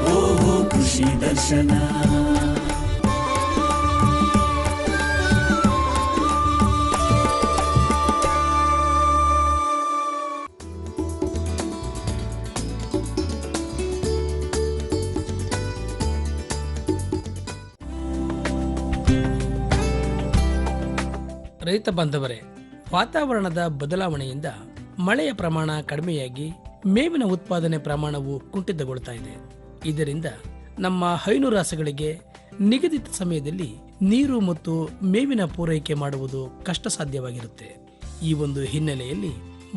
ಓಹೋ ಖುಷಿ ದರ್ಶನ. ರೈತ ಬಾಂಧವರೇ, ವಾತಾವರಣದ ಬದಲಾವಣೆಯಿಂದ ಮಳೆಯ ಪ್ರಮಾಣ ಕಡಿಮೆಯಾಗಿ ಮೇವಿನ ಉತ್ಪಾದನೆ ಪ್ರಮಾಣವು ಕುಂಠಿತಗೊಳ್ತಾ ಇದೆ. ಇದರಿಂದ ನಮ್ಮ ಹೈನುರಾಸಗಳಿಗೆ ನಿಗದಿತ ಸಮಯದಲ್ಲಿ ನೀರು ಮತ್ತು ಮೇವಿನ ಪೂರೈಕೆ ಮಾಡುವುದು ಕಷ್ಟ ಸಾಧ್ಯವಾಗಿರುತ್ತೆ ಈ ಒಂದು ಹಿನ್ನೆಲೆಯಲ್ಲಿ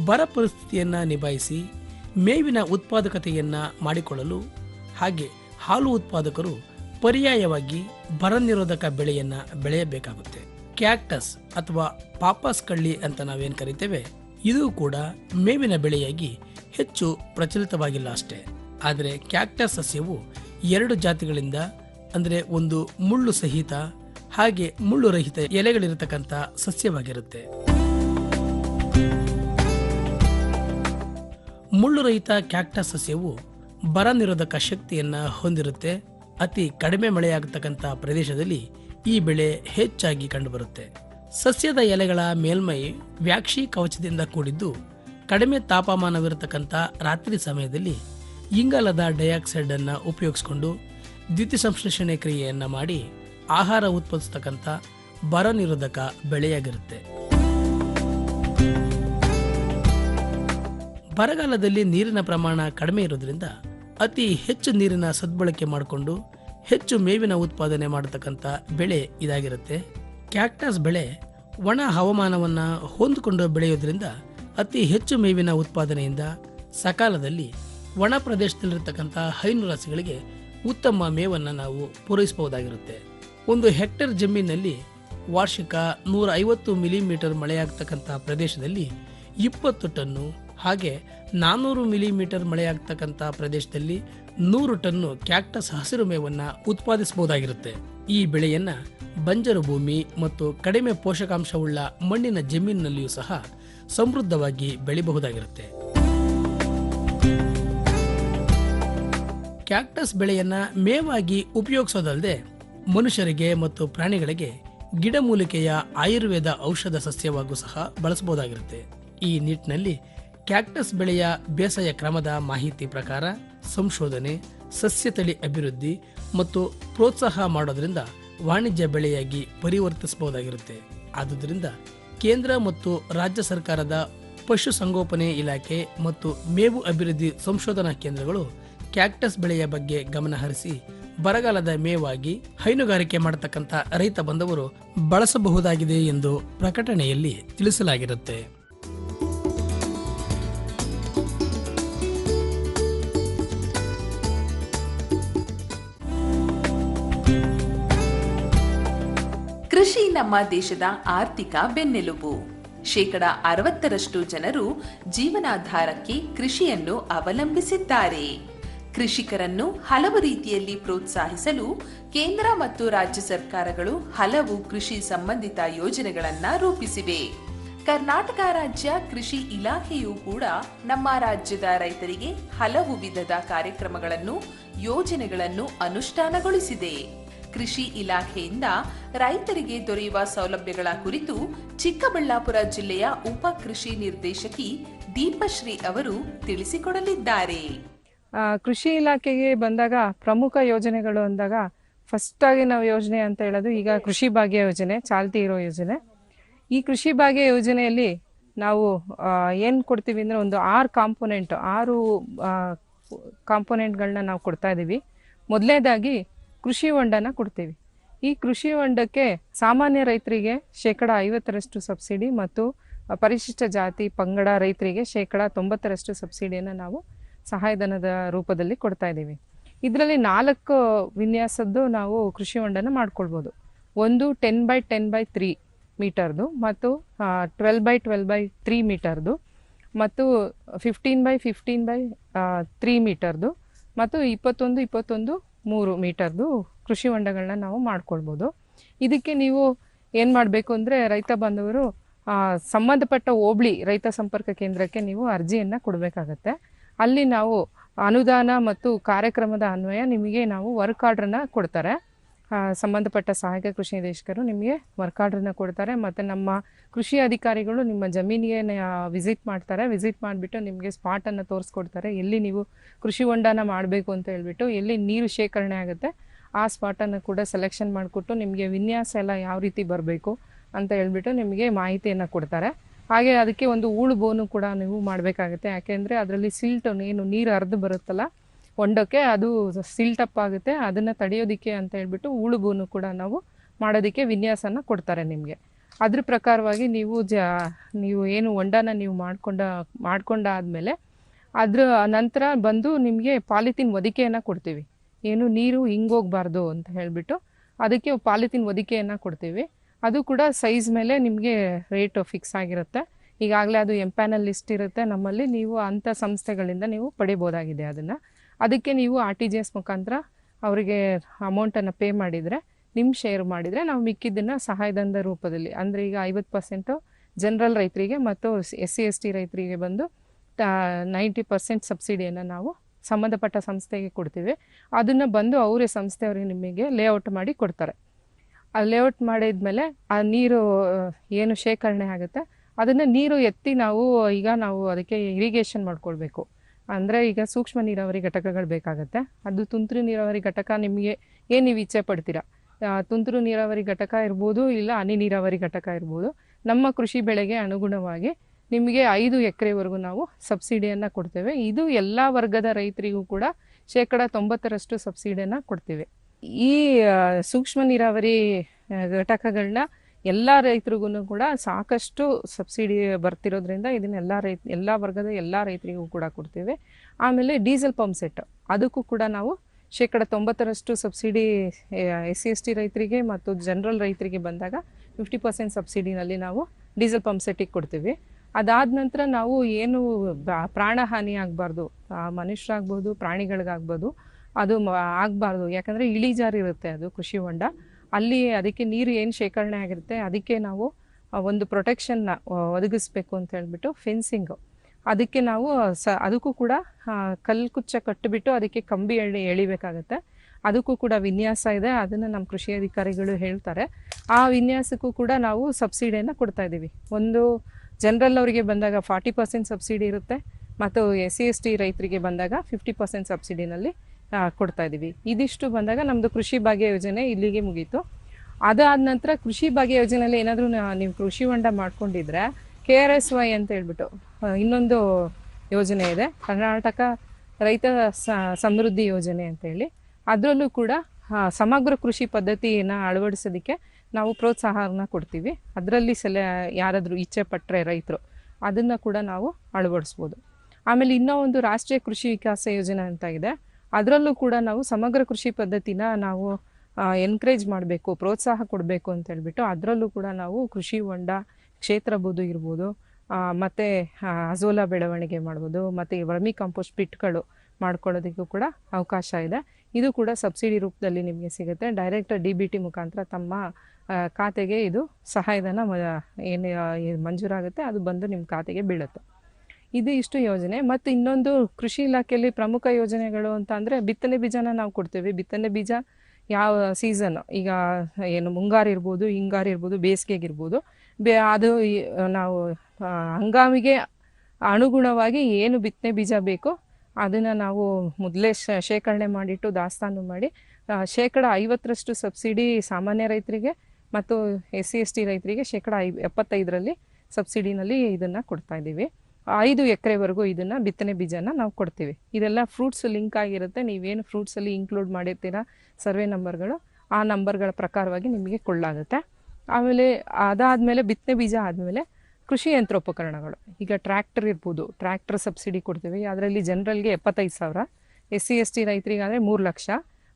ಬರ ಪರಿಸ್ಥಿತಿಯನ್ನು ನಿಭಾಯಿಸಿ ಮೇವಿನ ಉತ್ಪಾದಕತೆಯನ್ನು ಮಾಡಿಕೊಳ್ಳಲು ಹಾಗೆ ಹಾಲು ಉತ್ಪಾದಕರು ಪರ್ಯಾಯವಾಗಿ ಬರ ನಿರೋಧಕ ಬೆಳೆಯನ್ನ ಬೆಳೆಯಬೇಕಾಗುತ್ತೆ. ಕ್ಯಾಕ್ಟಸ್ ಅಥವಾ ಪಾಪಾಸ್ ಕಳ್ಳಿ ಅಂತ ನಾವೇನು ಕರಿತೇವೆ, ಇದು ಕೂಡ ಮೇವಿನ ಬೆಳೆಯಾಗಿ ಹೆಚ್ಚು ಪ್ರಚಲಿತವಾಗಿಲ್ಲ ಅಷ್ಟೇ. ಆದರೆ ಕ್ಯಾಕ್ಟಸ್ ಸಸ್ಯವು ಎರಡು ಜಾತಿಗಳಿಂದ, ಅಂದರೆ ಒಂದು ಮುಳ್ಳು ಸಹಿತ, ಹಾಗೆ ಮುಳ್ಳು ರಹಿತ ಎಲೆಗಳಿರತಕ್ಕಂಥ ಸಸ್ಯವಾಗಿರುತ್ತೆ. ಮುಳ್ಳು ರಹಿತ ಕ್ಯಾಕ್ಟಸ್ ಸಸ್ಯವು ಬರ ನಿರೋಧಕ ಶಕ್ತಿಯನ್ನ ಹೊಂದಿರುತ್ತೆ. ಅತಿ ಕಡಿಮೆ ಮಳೆಯಾಗತಕ್ಕಂಥ ಪ್ರದೇಶದಲ್ಲಿ ಈ ಬೆಳೆ ಹೆಚ್ಚಾಗಿ ಕಂಡುಬರುತ್ತೆ. ಸಸ್ಯದ ಎಲೆಗಳ ಮೇಲ್ಮೈ ವ್ಯಾಕ್ಷಿ ಕವಚದಿಂದ ಕೂಡಿದ್ದು ಕಡಿಮೆ ತಾಪಮಾನವಿರತಕ್ಕಂಥ ರಾತ್ರಿ ಸಮಯದಲ್ಲಿ ಇಂಗಾಲದ ಡೈಆಕ್ಸೈಡ್ ಅನ್ನ ಉಪಯೋಗಿಸಿಕೊಂಡು ದ್ಯುತಿ ಸಂಶ್ಲೇಷಣೆ ಕ್ರಿಯೆಯನ್ನ ಮಾಡಿ ಆಹಾರ ಉತ್ಪಾದಿಸತಕ್ಕಂಥ ಬರ ನಿರೋಧಕ ಬೆಳೆಯಾಗಿರುತ್ತೆ. ಬರಗಾಲದಲ್ಲಿ ನೀರಿನ ಪ್ರಮಾಣ ಕಡಿಮೆ ಇರೋದ್ರಿಂದ ಅತಿ ಹೆಚ್ಚು ನೀರಿನ ಸದ್ಬಳಕೆ ಮಾಡಿಕೊಂಡು ಹೆಚ್ಚು ಮೇವಿನ ಉತ್ಪಾದನೆ ಮಾಡತಕ್ಕಂಥ ಬೆಳೆ ಇದಾಗಿರುತ್ತೆ. ಕ್ಯಾಕ್ಟಸ್ ಬೆಳೆ ಒಣ ಹವಾಮಾನವನ್ನು ಹೊಂದಿಕೊಂಡು ಬೆಳೆಯೋದ್ರಿಂದ ಅತಿ ಹೆಚ್ಚು ಮೇವಿನ ಉತ್ಪಾದನೆಯಿಂದ ಸಕಾಲದಲ್ಲಿ ಒಣ ಪ್ರದೇಶದಲ್ಲಿರ್ತಕ್ಕಂಥ ಹೈನುರಾಸಿಗಳಿಗೆ ಉತ್ತಮ ಮೇವನ್ನು ನಾವು ಪೂರೈಸಬಹುದಾಗಿರುತ್ತೆ. ಒಂದು ಹೆಕ್ಟೇರ್ ಜಮೀನಿನಲ್ಲಿ ವಾರ್ಷಿಕ ನೂರ ಐವತ್ತು ಮಿಲಿಮೀಟರ್ ಮಳೆಯಾಗ್ತಕ್ಕಂಥ ಪ್ರದೇಶದಲ್ಲಿ ಇಪ್ಪತ್ತು ಟನ್ನು, ಹಾಗೆ ನಾನ್ನೂರು ಮಿಲಿಮೀಟರ್ ಮಳೆಯಾಗ್ತಕ್ಕಂಥ ಪ್ರದೇಶದಲ್ಲಿ ನೂರು ಟನ್ನು ಕ್ಯಾಕ್ಟಸ್ ಹಸಿರು ಮೇವನ್ನು ಉತ್ಪಾದಿಸಬಹುದಾಗಿರುತ್ತೆ. ಈ ಬೆಳೆಯನ್ನು ಬಂಜರು ಭೂಮಿ ಮತ್ತು ಕಡಿಮೆ ಪೋಷಕಾಂಶವುಳ್ಳ ಮಣ್ಣಿನ ಜಮೀನಿನಲ್ಲಿಯೂ ಸಹ ಸಮೃದ್ಧವಾಗಿ ಬೆಳೆಯಬಹುದಾಗಿರುತ್ತೆ ಕ್ಯಾಕ್ಟಸ್ ಬೆಳೆಯನ್ನ ಮೇವಾಗಿ ಉಪಯೋಗಿಸೋದಲ್ಲದೆ ಮನುಷ್ಯರಿಗೆ ಮತ್ತು ಪ್ರಾಣಿಗಳಿಗೆ ಗಿಡಮೂಲಿಕೆಯ ಆಯುರ್ವೇದ ಔಷಧ ಸಸ್ಯವಾಗೂ ಸಹ ಬಳಸಬಹುದಾಗಿರುತ್ತೆ. ಈ ನಿಟ್ಟಿನಲ್ಲಿ ಕ್ಯಾಕ್ಟಸ್ ಬೆಳೆಯ ಬೇಸಾಯ ಕ್ರಮದ ಮಾಹಿತಿ ಪ್ರಕಾರ ಸಂಶೋಧನೆ, ಸಸ್ಯ ತಳಿ ಅಭಿವೃದ್ಧಿ ಮತ್ತು ಪ್ರೋತ್ಸಾಹ ಮಾಡೋದ್ರಿಂದ ವಾಣಿಜ್ಯ ಬೆಳೆಯಾಗಿ ಪರಿವರ್ತಿಸಬಹುದಾಗಿರುತ್ತೆ. ಆದುದರಿಂದ ಕೇಂದ್ರ ಮತ್ತು ರಾಜ್ಯ ಸರ್ಕಾರದ ಪಶುಸಂಗೋಪನೆ ಇಲಾಖೆ ಮತ್ತು ಮೇವು ಅಭಿವೃದ್ಧಿ ಸಂಶೋಧನಾ ಕೇಂದ್ರಗಳು ಕ್ಯಾಕ್ಟಸ್ ಬೆಳೆಯ ಬಗ್ಗೆ ಗಮನಹರಿಸಿ ಬರಗಾಲದ ಮೇವಾಗಿ ಹೈನುಗಾರಿಕೆ ಮಾಡತಕ್ಕಂಥ ರೈತ ಬಂದವರು ಬಳಸಬಹುದಾಗಿದೆ ಎಂದು ಪ್ರಕಟಣೆಯಲ್ಲಿ ತಿಳಿಸಲಾಗಿರುತ್ತೆ. ಕೃಷಿ ನಮ್ಮ ದೇಶದ ಆರ್ಥಿಕ ಬೆನ್ನೆಲುಬು. ಶೇಕಡ ಅರವತ್ತರಷ್ಟು ಜನರು ಜೀವನಾಧಾರಕ್ಕೆ ಕೃಷಿಯನ್ನು ಅವಲಂಬಿಸಿದ್ದಾರೆ. ಕೃಷಿಕರನ್ನು ಹಲವು ರೀತಿಯಲ್ಲಿ ಪ್ರೋತ್ಸಾಹಿಸಲು ಕೇಂದ್ರ ಮತ್ತು ರಾಜ್ಯ ಸರ್ಕಾರಗಳು ಹಲವು ಕೃಷಿ ಸಂಬಂಧಿತ ಯೋಜನೆಗಳನ್ನು ರೂಪಿಸಿವೆ. ಕರ್ನಾಟಕ ರಾಜ್ಯ ಕೃಷಿ ಇಲಾಖೆಯೂ ಕೂಡ ನಮ್ಮ ರಾಜ್ಯದ ರೈತರಿಗೆ ಹಲವು ವಿಧದ ಕಾರ್ಯಕ್ರಮಗಳನ್ನು, ಯೋಜನೆಗಳನ್ನು ಅನುಷ್ಠಾನಗೊಳಿಸಿದೆ. ಕೃಷಿ ಇಲಾಖೆಯಿಂದ ರೈತರಿಗೆ ದೊರೆಯುವ ಸೌಲಭ್ಯಗಳ ಕುರಿತು ಚಿಕ್ಕಬಳ್ಳಾಪುರ ಜಿಲ್ಲೆಯ ಉಪ ಕೃಷಿ ನಿರ್ದೇಶಕಿ ದೀಪಶ್ರೀ ಅವರು ತಿಳಿಸಿಕೊಡಲಿದ್ದಾರೆ. ಕೃಷಿ ಇಲಾಖೆಗೆ ಬಂದಾಗ ಪ್ರಮುಖ ಯೋಜನೆಗಳು ಅಂದಾಗ ಫಸ್ಟ್ ಆಗಿ ನಾವು ಯೋಜನೆ ಅಂತ ಹೇಳೋದು ಈಗ ಕೃಷಿ ಭಾಗ್ಯ ಯೋಜನೆ, ಚಾಲ್ತಿ ಇರೋ ಯೋಜನೆ. ಈ ಕೃಷಿ ಭಾಗ್ಯ ಯೋಜನೆಯಲ್ಲಿ ನಾವು ಏನು ಕೊಡ್ತೀವಿ ಅಂದರೆ ಒಂದು ಆರು ಕಾಂಪೊನೆಂಟ್ ಆರು ಕಾಂಪೊನೆಂಟ್ಗಳನ್ನ ನಾವು ಕೊಡ್ತಾ ಇದ್ದೀವಿ ಮೊದಲನೇದಾಗಿ ಕೃಷಿ ಹೊಂಡನ ಕೊಡ್ತೀವಿ. ಈ ಕೃಷಿ ಹೊಂಡಕ್ಕೆ ಸಾಮಾನ್ಯ ರೈತರಿಗೆ ಶೇಕಡ ಐವತ್ತರಷ್ಟು ಸಬ್ಸಿಡಿ ಮತ್ತು ಪರಿಶಿಷ್ಟ ಜಾತಿ ಪಂಗಡ ರೈತರಿಗೆ ಶೇಕಡ ತೊಂಬತ್ತರಷ್ಟು ಸಬ್ಸಿಡಿಯನ್ನು ನಾವು ಸಹಾಯಧನದ ರೂಪದಲ್ಲಿ ಕೊಡ್ತಾ ಇದ್ದೀವಿ. ಇದರಲ್ಲಿ ನಾಲ್ಕು ವಿನ್ಯಾಸದ್ದು ನಾವು ಕೃಷಿ ಹೊಂಡನ ಮಾಡ್ಕೊಳ್ಬೋದು. ಒಂದು ten by ten by three ಮೀಟರ್ದು ಮತ್ತು twelve by twelve by three ಮೀಟರ್ದು ಮತ್ತು fifteen by fifteen by three ಮೀಟರ್ದು ಮತ್ತು ಇಪ್ಪತ್ತೊಂದು ಇಪ್ಪತ್ತೊಂದು, ಮೂರು ಮೀಟರ್ದು ಕೃಷಿ ಹೊಂಡಗಳನ್ನ ನಾವು ಮಾಡ್ಕೊಳ್ಬೋದು. ಇದಕ್ಕೆ ನೀವು ಏನು ಮಾಡಬೇಕು ಅಂದರೆ ರೈತ ಬಾಂಧವರು ಸಂಬಂಧಪಟ್ಟ ಹೋಬಳಿ ರೈತ ಸಂಪರ್ಕ ಕೇಂದ್ರಕ್ಕೆ ನೀವು ಅರ್ಜಿಯನ್ನು ಕೊಡಬೇಕಾಗತ್ತೆ. ಅಲ್ಲಿ ನಾವು ಅನುದಾನ ಮತ್ತು ಕಾರ್ಯಕ್ರಮದ ಅನ್ವಯ ನಿಮಗೆ ನಾವು ವರ್ಕ್ ಆರ್ಡ್ರನ್ನ ಕೊಡ್ತಾರೆ. ಸಂಬಂಧಪಟ್ಟ ಸಹಾಯಕ ಕೃಷಿ ನಿರ್ದೇಶಕರು ನಿಮಗೆ ವರ್ಕ್ ಆರ್ಡ್ರನ್ನ ಕೊಡ್ತಾರೆ ಮತ್ತು ನಮ್ಮ ಕೃಷಿ ಅಧಿಕಾರಿಗಳು ನಿಮ್ಮ ಜಮೀನಿಗೆ ವಿಸಿಟ್ ಮಾಡ್ತಾರೆ. ವಿಸಿಟ್ ಮಾಡಿಬಿಟ್ಟು ನಿಮಗೆ ಸ್ಪಾಟನ್ನು ತೋರಿಸ್ಕೊಡ್ತಾರೆ. ಎಲ್ಲಿ ನೀವು ಕೃಷಿ ಹೊಂಡನ ಮಾಡಬೇಕು ಅಂತ ಹೇಳ್ಬಿಟ್ಟು ಎಲ್ಲಿ ನೀರು ಶೇಖರಣೆ ಆಗುತ್ತೆ, ಆ ಸ್ಪಾಟನ್ನು ಕೂಡ ಸೆಲೆಕ್ಷನ್ ಮಾಡಿಕೊಟ್ಟು ನಿಮಗೆ ವಿನ್ಯಾಸ ಎಲ್ಲ ಯಾವ ರೀತಿ ಬರಬೇಕು ಅಂತ ಹೇಳ್ಬಿಟ್ಟು ನಿಮಗೆ ಮಾಹಿತಿಯನ್ನು ಕೊಡ್ತಾರೆ. ಹಾಗೆ ಅದಕ್ಕೆ ಒಂದು ಹೂಳು ಬೋನು ಕೂಡ ನೀವು ಮಾಡಬೇಕಾಗುತ್ತೆ. ಯಾಕೆಂದರೆ ಅದರಲ್ಲಿ ಸಿಲ್ಟ್ ಏನು ನೀರು ಹರಿದು ಬರುತ್ತಲ್ಲ ಹೊಂಡಕ್ಕೆ ಅದು ಸಿಲ್ಟಪ್ ಆಗುತ್ತೆ. ಅದನ್ನು ತಡೆಯೋದಕ್ಕೆ ಅಂತ ಹೇಳ್ಬಿಟ್ಟು ಹೂಳು ಬೋನು ಕೂಡ ನಾವು ಮಾಡೋದಕ್ಕೆ ವಿನ್ಯಾಸನ ಕೊಡ್ತಾರೆ ನಿಮಗೆ. ಅದ್ರ ಪ್ರಕಾರವಾಗಿ ನೀವು ಜ, ನೀವು ಏನು ಹೊಂಡನ ನೀವು ಮಾಡ್ಕೊಂಡ ಮಾಡ್ಕೊಂಡಾದಮೇಲೆ ಅದ್ರ ನಂತರ ಬಂದು ನಿಮಗೆ ಪಾಲಿಥಿನ್ ಒದಿಕೆಯನ್ನು ಕೊಡ್ತೀವಿ. ಏನು ನೀರು ಹಿಂಗೋಗ್ಬಾರ್ದು ಅಂತ ಹೇಳಿಬಿಟ್ಟು ಅದಕ್ಕೆ ಪಾಲಿಥಿನ್ ಒದಿಕೆಯನ್ನು ಕೊಡ್ತೀವಿ. ಅದು ಕೂಡ ಸೈಜ್ ಮೇಲೆ ನಿಮಗೆ ರೇಟ್ ಫಿಕ್ಸ್ ಆಗಿರುತ್ತೆ. ಈಗಾಗಲೇ ಅದು ಎಂಪ್ಯಾನಲ್ ಲಿಸ್ಟ್ ಇರುತ್ತೆ. ನಮ್ಮಲ್ಲಿ ನೀವು ಅಂಥ ಸಂಸ್ಥೆಗಳಿಂದ ನೀವು ಪಡಿಬೋದಾಗಿದೆ ಅದನ್ನು. ಅದಕ್ಕೆ ನೀವು ಆರ್ ಟಿ ಜಿ ಎಸ್ ಮುಖಾಂತರ ಅವರಿಗೆ ಅಮೌಂಟನ್ನು ಪೇ ಮಾಡಿದರೆ ನಿಮ್ಮ ಶೇರ್ ಮಾಡಿದರೆ ನಾವು ಮಿಕ್ಕಿದ್ದನ್ನು ಸಹಾಯಧನದ ರೂಪದಲ್ಲಿ, ಅಂದರೆ ಈಗ ಐವತ್ತು ಪರ್ಸೆಂಟು ಜನರಲ್ ರೈತರಿಗೆ ಮತ್ತು ಎಸ್ ಸಿ ಎಸ್ ಟಿ ರೈತರಿಗೆ ಬಂದು ನೈಂಟಿ ಪರ್ಸೆಂಟ್ ಸಬ್ಸಿಡಿಯನ್ನು ನಾವು ಸಂಬಂಧಪಟ್ಟ ಸಂಸ್ಥೆಗೆ ಕೊಡ್ತೀವಿ. ಅದನ್ನು ಬಂದು ಅವರೇ ಸಂಸ್ಥೆಯವರಿಗೆ ನಿಮಗೆ ಲೇಔಟ್ ಮಾಡಿ ಕೊಡ್ತಾರೆ. ಆ ಲೇಔಟ್ ಮಾಡಿದ್ಮೇಲೆ ಆ ನೀರು ಏನು ಶೇಖರಣೆ ಆಗುತ್ತೆ, ಅದನ್ನು ನೀರು ಎತ್ತಿ ನಾವು ಈಗ ನಾವು ಅದಕ್ಕೆ ಇರಿಗೇಷನ್ ಮಾಡ್ಕೊಳ್ಬೇಕು. ಅಂದರೆ ಈಗ ಸೂಕ್ಷ್ಮ ನೀರಾವರಿ ಘಟಕಗಳು ಬೇಕಾಗುತ್ತೆ. ಅದು ತುಂತುರು ನೀರಾವರಿ ಘಟಕ ನಿಮಗೆ ಏನು ನೀವು ಇಚ್ಛೆ ಪಡ್ತೀರಾ? ತುಂತುರು ನೀರಾವರಿ ಘಟಕ ಇರ್ಬೋದು, ಇಲ್ಲ ಹನಿ ನೀರಾವರಿ ಘಟಕ ಇರ್ಬೋದು. ನಮ್ಮ ಕೃಷಿ ಬೆಳೆಗೆ ಅನುಗುಣವಾಗಿ ನಿಮಗೆ ಐದು ಎಕರೆವರೆಗೂ ನಾವು ಸಬ್ಸಿಡಿಯನ್ನು ಕೊಡ್ತೇವೆ. ಇದು ಎಲ್ಲ ವರ್ಗದ ರೈತರಿಗೂ ಕೂಡ ಶೇಕಡ ತೊಂಬತ್ತರಷ್ಟು ಸಬ್ಸಿಡಿಯನ್ನು ಕೊಡ್ತೀವಿ. ಈ ಸೂಕ್ಷ್ಮ ನೀರಾವರಿ ಘಟಕಗಳನ್ನ ಎಲ್ಲ ರೈತರಿಗೂ ಕೂಡ ಸಾಕಷ್ಟು ಸಬ್ಸಿಡಿ ಬರ್ತಿರೋದ್ರಿಂದ ಇದನ್ನ ಎಲ್ಲ ರೈತ, ಎಲ್ಲ ವರ್ಗದ ಎಲ್ಲ ರೈತರಿಗೂ ಕೂಡ ಕೊಡ್ತೇವೆ. ಆಮೇಲೆ ಡೀಸೆಲ್ ಪಂಪ್ ಸೆಟ್ ಅದಕ್ಕೂ ಕೂಡ ನಾವು ಶೇಕಡ ತೊಂಬತ್ತರಷ್ಟು subsidy S C S T ರೈತರಿಗೆ ಮತ್ತು ಜನರಲ್ ರೈತರಿಗೆ ಬಂದಾಗ ಫಿಫ್ಟಿ ಪರ್ಸೆಂಟ್ ಸಬ್ಸಿಡಿನಲ್ಲಿ ನಾವು ಡೀಸೆಲ್ ಪಂಪ್ ಸೆಟ್ಟಿಗೆ ಕೊಡ್ತೀವಿ. ಅದಾದ ನಂತರ ನಾವು ಏನು ಪ್ರಾಣ ಪ್ರಾಣಹಾನಿ ಆಗಬಾರ್ದು ಮನುಷ್ಯರಾಗ್ಬೋದು, ಪ್ರಾಣಿಗಳಿಗಾಗ್ಬೋದು ಅದು ಆಗಬಾರ್ದು. ಯಾಕಂದರೆ ಇಳಿಜಾರು ಇರುತ್ತೆ ಅದು ಕೃಷಿ ಹೊಂಡ. ಅಲ್ಲಿ ಅದಕ್ಕೆ ನೀರು ಏನು ಶೇಖರಣೆ ಆಗಿರುತ್ತೆ, ಅದಕ್ಕೆ ನಾವು ಒಂದು ಪ್ರೊಟೆಕ್ಷನ್ನ ಒದಗಿಸ್ಬೇಕು ಅಂತ ಹೇಳಿಬಿಟ್ಟು ಫೆನ್ಸಿಂಗು ಅದಕ್ಕೆ ನಾವು ಸ, ಅದಕ್ಕೂ ಕೂಡ ಕಲ್ಲುಕುಚ್ಚ ಕಲ್ಕುಚ್ಚ ಕಟ್ಟಿಬಿಟ್ಟು ಅದಕ್ಕೆ ಕಂಬಿ ಎಳಿ, ಎಳಿಬೇಕಾಗತ್ತೆ. ಅದಕ್ಕೂ ಕೂಡ ವಿನ್ಯಾಸ ಇದೆ. ಅದನ್ನು ನಮ್ಮ ಕೃಷಿ ಅಧಿಕಾರಿಗಳು ಹೇಳ್ತಾರೆ. ಆ ವಿನ್ಯಾಸಕ್ಕೂ ಕೂಡ ನಾವು ಸಬ್ಸಿಡಿಯನ್ನು ಕೊಡ್ತಾ ಇದ್ದೀವಿ ಒಂದು ಜನರಲ್ ಅವರಿಗೆ ಬಂದಾಗ ಫಾರ್ಟಿ ಪರ್ಸೆಂಟ್ ಸಬ್ಸಿಡಿ ಇರುತ್ತೆ. ಮತ್ತು ಎಸ್ ಸಿ ಎಸ್ ಟಿ ರೈತರಿಗೆ ಬಂದಾಗ ಫಿಫ್ಟಿ ಪರ್ಸೆಂಟ್ ಸಬ್ಸಿಡಿನಲ್ಲಿ ಕೊಡ್ತಾ ಇದ್ದೀವಿ ಇದಿಷ್ಟು ಬಂದಾಗ ನಮ್ಮದು ಕೃಷಿ ಭಾಗ್ಯ ಯೋಜನೆ ಇಲ್ಲಿಗೆ ಮುಗೀತು. ಅದಾದ ನಂತರ ಕೃಷಿ ಭಾಗ್ಯ ಯೋಜನೆಯಲ್ಲಿ ಏನಾದರೂ ನೀವು ಕೃಷಿ ಹೊಂಡ ಮಾಡ್ಕೊಂಡಿದ್ರೆ ಕೆ ಆರ್ ಎಸ್ ವೈ ಅಂತ ಹೇಳ್ಬಿಟ್ಟು ಇನ್ನೊಂದು ಯೋಜನೆ ಇದೆ. ಕರ್ನಾಟಕ ರೈತ ಸಮೃದ್ಧಿ ಯೋಜನೆ ಅಂತೇಳಿ ಅದರಲ್ಲೂ ಕೂಡ ಸಮಗ್ರ ಕೃಷಿ ಪದ್ಧತಿಯನ್ನು ಅಳವಡಿಸೋದಕ್ಕೆ ನಾವು ಪ್ರೋತ್ಸಾಹನ ಕೊಡ್ತೀವಿ. ಅದರಲ್ಲಿ ಸಲ, ಯಾರಾದರೂ ಇಚ್ಛೆ ಪಟ್ಟರೆ ರೈತರು, ಅದನ್ನು ಕೂಡ ನಾವು ಅಳವಡಿಸ್ಬೋದು. ಆಮೇಲೆ ಇನ್ನೂ ಒಂದು ರಾಷ್ಟ್ರೀಯ ಕೃಷಿ ವಿಕಾಸ ಯೋಜನೆ ಅಂತ ಇದೆ. ಅದರಲ್ಲೂ ಕೂಡ ನಾವು ಸಮಗ್ರ ಕೃಷಿ ಪದ್ಧತಿನ ನಾವು ಎನ್ಕರೇಜ್ ಮಾಡಬೇಕು, ಪ್ರೋತ್ಸಾಹ ಕೊಡಬೇಕು ಅಂತ ಹೇಳ್ಬಿಟ್ಟು ಅದರಲ್ಲೂ ಕೂಡ ನಾವು ಕೃಷಿ ಹೊಂಡ ಕ್ಷೇತ್ರ ಬೂದು ಇರ್ಬೋದು. ಮತ್ತು ಅಜೋಲಾ ಬೆಳವಣಿಗೆ ಮಾಡ್ಬೋದು, ಮತ್ತು ವರ್ಮಿ ಕಾಂಪೋಸ್ಟ್ ಪಿಟ್ಗಳು ಮಾಡ್ಕೊಳ್ಳೋದಕ್ಕೂ ಕೂಡ ಅವಕಾಶ ಇದೆ. ಇದು ಕೂಡ ಸಬ್ಸಿಡಿ ರೂಪದಲ್ಲಿ ನಿಮಗೆ ಸಿಗುತ್ತೆ. ಡೈರೆಕ್ಟ್ ಡಿ ಬಿ ಟಿ ಮುಖಾಂತರ ತಮ್ಮ ಖಾತೆಗೆ ಇದು ಸಹಾಯಧನ ಏನ್ ಮಂಜೂರಾಗುತ್ತೆ. ಅದು ಬಂದು ನಿಮ್ಮ ಖಾತೆಗೆ ಬೀಳುತ್ತೆ. ಇದು ಇಷ್ಟು ಯೋಜನೆ. ಮತ್ತು ಇನ್ನೊಂದು ಕೃಷಿ ಇಲಾಖೆಯಲ್ಲಿ ಪ್ರಮುಖ ಯೋಜನೆಗಳು ಅಂತ ಅಂದರೆ ಬಿತ್ತನೆ ಬೀಜನ ನಾವು ಕೊಡ್ತೇವೆ. ಬಿತ್ತನೆ ಬೀಜ ಯಾವ ಸೀಸನ್ ಈಗ ಏನು ಮುಂಗಾರು ಇರ್ಬೋದು, ಹಿಂಗಾರು ಇರ್ಬೋದು ಬೇಸಿಗೆಗಿರ್ಬೋದು ಬೇ ಅದು ನಾವು ಹಂಗಾಮಿಗೆ ಅನುಗುಣವಾಗಿ ಏನು ಬಿತ್ತನೆ ಬೀಜ ಬೇಕೋ ಅದನ್ನು ನಾವು ಮೊದಲೇ ಶೇಖರಣೆ ಮಾಡಿಟ್ಟು ದಾಸ್ತಾನು ಮಾಡಿ ಶೇಕಡ ಐವತ್ತರಷ್ಟು ಸಬ್ಸಿಡಿ ಸಾಮಾನ್ಯ ರೈತರಿಗೆ ಮತ್ತು ಎಸ್ ಸಿ ಎಸ್ ಟಿ ರೈತರಿಗೆ ಶೇಕಡ ಐ, ಎಪ್ಪತ್ತೈದರಲ್ಲಿ ಸಬ್ಸಿಡಿನಲ್ಲಿ ಇದನ್ನು ಕೊಡ್ತಾ ಇದ್ದೀವಿ. ಐದು ಎಕರೆವರೆಗೂ ಇದನ್ನು ಬಿತ್ತನೆ ಬೀಜನ ನಾವು ಕೊಡ್ತೀವಿ. ಇದೆಲ್ಲ ಫ್ರೂಟ್ಸ್ ಲಿಂಕ್ ಆಗಿರುತ್ತೆ. ನೀವೇನು ಫ್ರೂಟ್ಸಲ್ಲಿ ಇನ್ಕ್ಲೂಡ್ ಮಾಡಿರ್ತೀರಾ ಸರ್ವೆ ನಂಬರ್ಗಳು, ಆ ನಂಬರ್ಗಳ ಪ್ರಕಾರವಾಗಿ ನಿಮಗೆ ಕೊಳ್ಳಾಗುತ್ತೆ. ಆಮೇಲೆ ಅದಾದಮೇಲೆ ಬಿತ್ತನೆ ಬೀಜ ಆದಮೇಲೆ ಕೃಷಿ ಯಂತ್ರೋಪಕರಣಗಳು. ಈಗ ಟ್ರ್ಯಾಕ್ಟರ್ ಇರ್ಬೋದು. ಟ್ರ್ಯಾಕ್ಟರ್ ಸಬ್ಸಿಡಿ ಕೊಡ್ತೀವಿ. ಅದರಲ್ಲಿ ಜನರಲ್ಗೆ ಎಪ್ಪತ್ತೈದು ಸಾವಿರ ಎಸ್ ಸಿ ಎಸ್ ಟಿ ರೈತರಿಗಾದರೆ ಮೂರು ಲಕ್ಷ.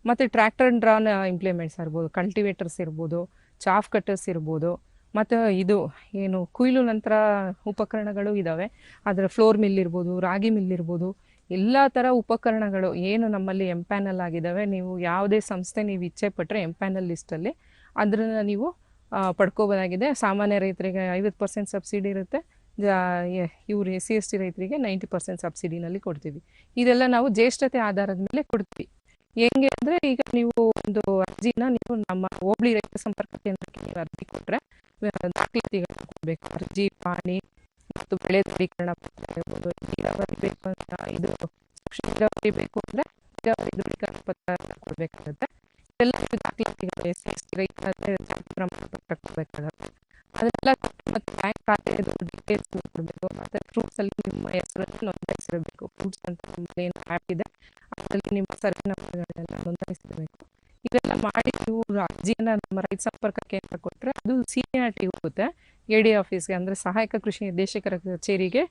ಮತ್ತು ಟ್ರ್ಯಾಕ್ಟರ್ ಡ್ರಾನ್ ಇಂಪ್ಲಿಮೆಂಟ್ಸ್ ಇರ್ಬೋದು. ಕಲ್ಟಿವೇಟರ್ಸ್ ಇರ್ಬೋದು. ಚಾಫ್ ಕಟರ್ಸ್ ಇರ್ಬೋದು. ಮತ್ತು ಇದು ಏನು ಕುಯ್ಲು ನಂತರ ಉಪಕರಣಗಳು ಇದ್ದಾವೆ ಅದರ ಫ್ಲೋರ್ ಮಿಲ್ ಇರ್ಬೋದು, ರಾಗಿ ಮಿಲ್ ಇರ್ಬೋದು, ಎಲ್ಲ ಥರ ಉಪಕರಣಗಳು ಏನು ನಮ್ಮಲ್ಲಿ ಎಂಪ್ಯಾನಲ್ ಆಗಿದ್ದಾವೆ ನೀವು ಯಾವುದೇ ಸಂಸ್ಥೆ ನೀವು ಇಚ್ಛೆ ಪಟ್ಟರೆ ಎಂಪ್ಯಾನಲ್ ಲಿಸ್ಟಲ್ಲಿ ಅದನ್ನು ನೀವು ಪಡ್ಕೋಬೋದಾಗಿದೆ. ಸಾಮಾನ್ಯ ರೈತರಿಗೆ ಐವತ್ತು ಪರ್ಸೆಂಟ್ ಸಬ್ಸಿಡಿ ಇರುತ್ತೆ. ಇವರು ಎಸ್ ಸಿ ಎಸ್ ಟಿ ರೈತರಿಗೆ ನೈಂಟಿ ಪರ್ಸೆಂಟ್ ಸಬ್ಸಿಡಿನಲ್ಲಿ ಕೊಡ್ತೀವಿ. ಇದೆಲ್ಲ ನಾವು ಜ್ಯೇಷ್ಠತೆ ಆಧಾರದ ಮೇಲೆ ಕೊಡ್ತೀವಿ. ಹೆಂಗೆ ಅಂದರೆ ಈಗ ನೀವು ಒಂದು ಅರ್ಜಿನ ನೀವು ನಮ್ಮ ಹೋಬಳಿ ರೈತ ಸಂಪರ್ಕ ಕೇಂದ್ರಕ್ಕೆ ನೀವು ಅರ್ಜಿ ಕೊಟ್ಟರೆ ದಾಖಲಾತಿಗಳನ್ನ ಕೊಡಬೇಕು. ಅರ್ಜಿ, ಪಾಣಿ ಮತ್ತು ಬೆಳೆ ದೃಢೀಕರಣ ಪತ್ರ ಇರ್ಬೋದು ನೀರಾವರಿ ಬೇಕು ಅಂತ ಇದು ಸೂಕ್ಷ್ಮ ನೀರಾವರಿ ಬೇಕು ಅಂದ್ರೆ ನೀರಾವರಿ ದೃಢೀಕರಣ ಪತ್ರ ಕೊಡಬೇಕಾಗುತ್ತೆ. ಎಲ್ಲ ದಾಖಲಾತಿಗಳು ಎಸ್ ಎಸ್ ಟಿ ರೈತ ಆದರೆ ಜಾತಿ ಪ್ರಮಾಣ ಪತ್ರ ಕೊಡಬೇಕಾಗುತ್ತೆ. ಅದೆಲ್ಲ ಮತ್ತು ಬ್ಯಾಂಕ್ ಖಾತೆದು ಡೀಟೇಲ್ಸ್ ಕೊಡಬೇಕು. ಮತ್ತು ಫ್ರೂಟ್ಸಲ್ಲಿ ನಿಮ್ಮ ಹೆಸರಲ್ಲಿ ನೋಂದಾಯಿಸಿರಬೇಕು. ಫ್ರೂಟ್ಸ್ ಅಂತ ಏನು ಆ್ಯಪ್ ಇದೆ, ಅದರಲ್ಲಿ ನಿಮ್ಮ ಸರ್ವೆ ನಂಬರ್ಗಳನ್ನೆಲ್ಲ ನೋಂದಾಯಿಸಿರಬೇಕು. ಇವೆಲ್ಲ ಮಾಡಿ ನೀವು ಅರ್ಜಿಯನ್ನ ನಮ್ಮ ರೈತ ಸಂಪರ್ಕ ಕೇಂದ್ರ ಕೊಟ್ಟರೆ ಅದು ಸಿ ಹೋಗುತ್ತೆ. ಎ ಡಿ ಆಫೀಸ್ಗೆ ಅಂದರೆ ಸಹಾಯಕ ಕೃಷಿ ನಿರ್ದೇಶಕರ ಕಚೇರಿಗೆ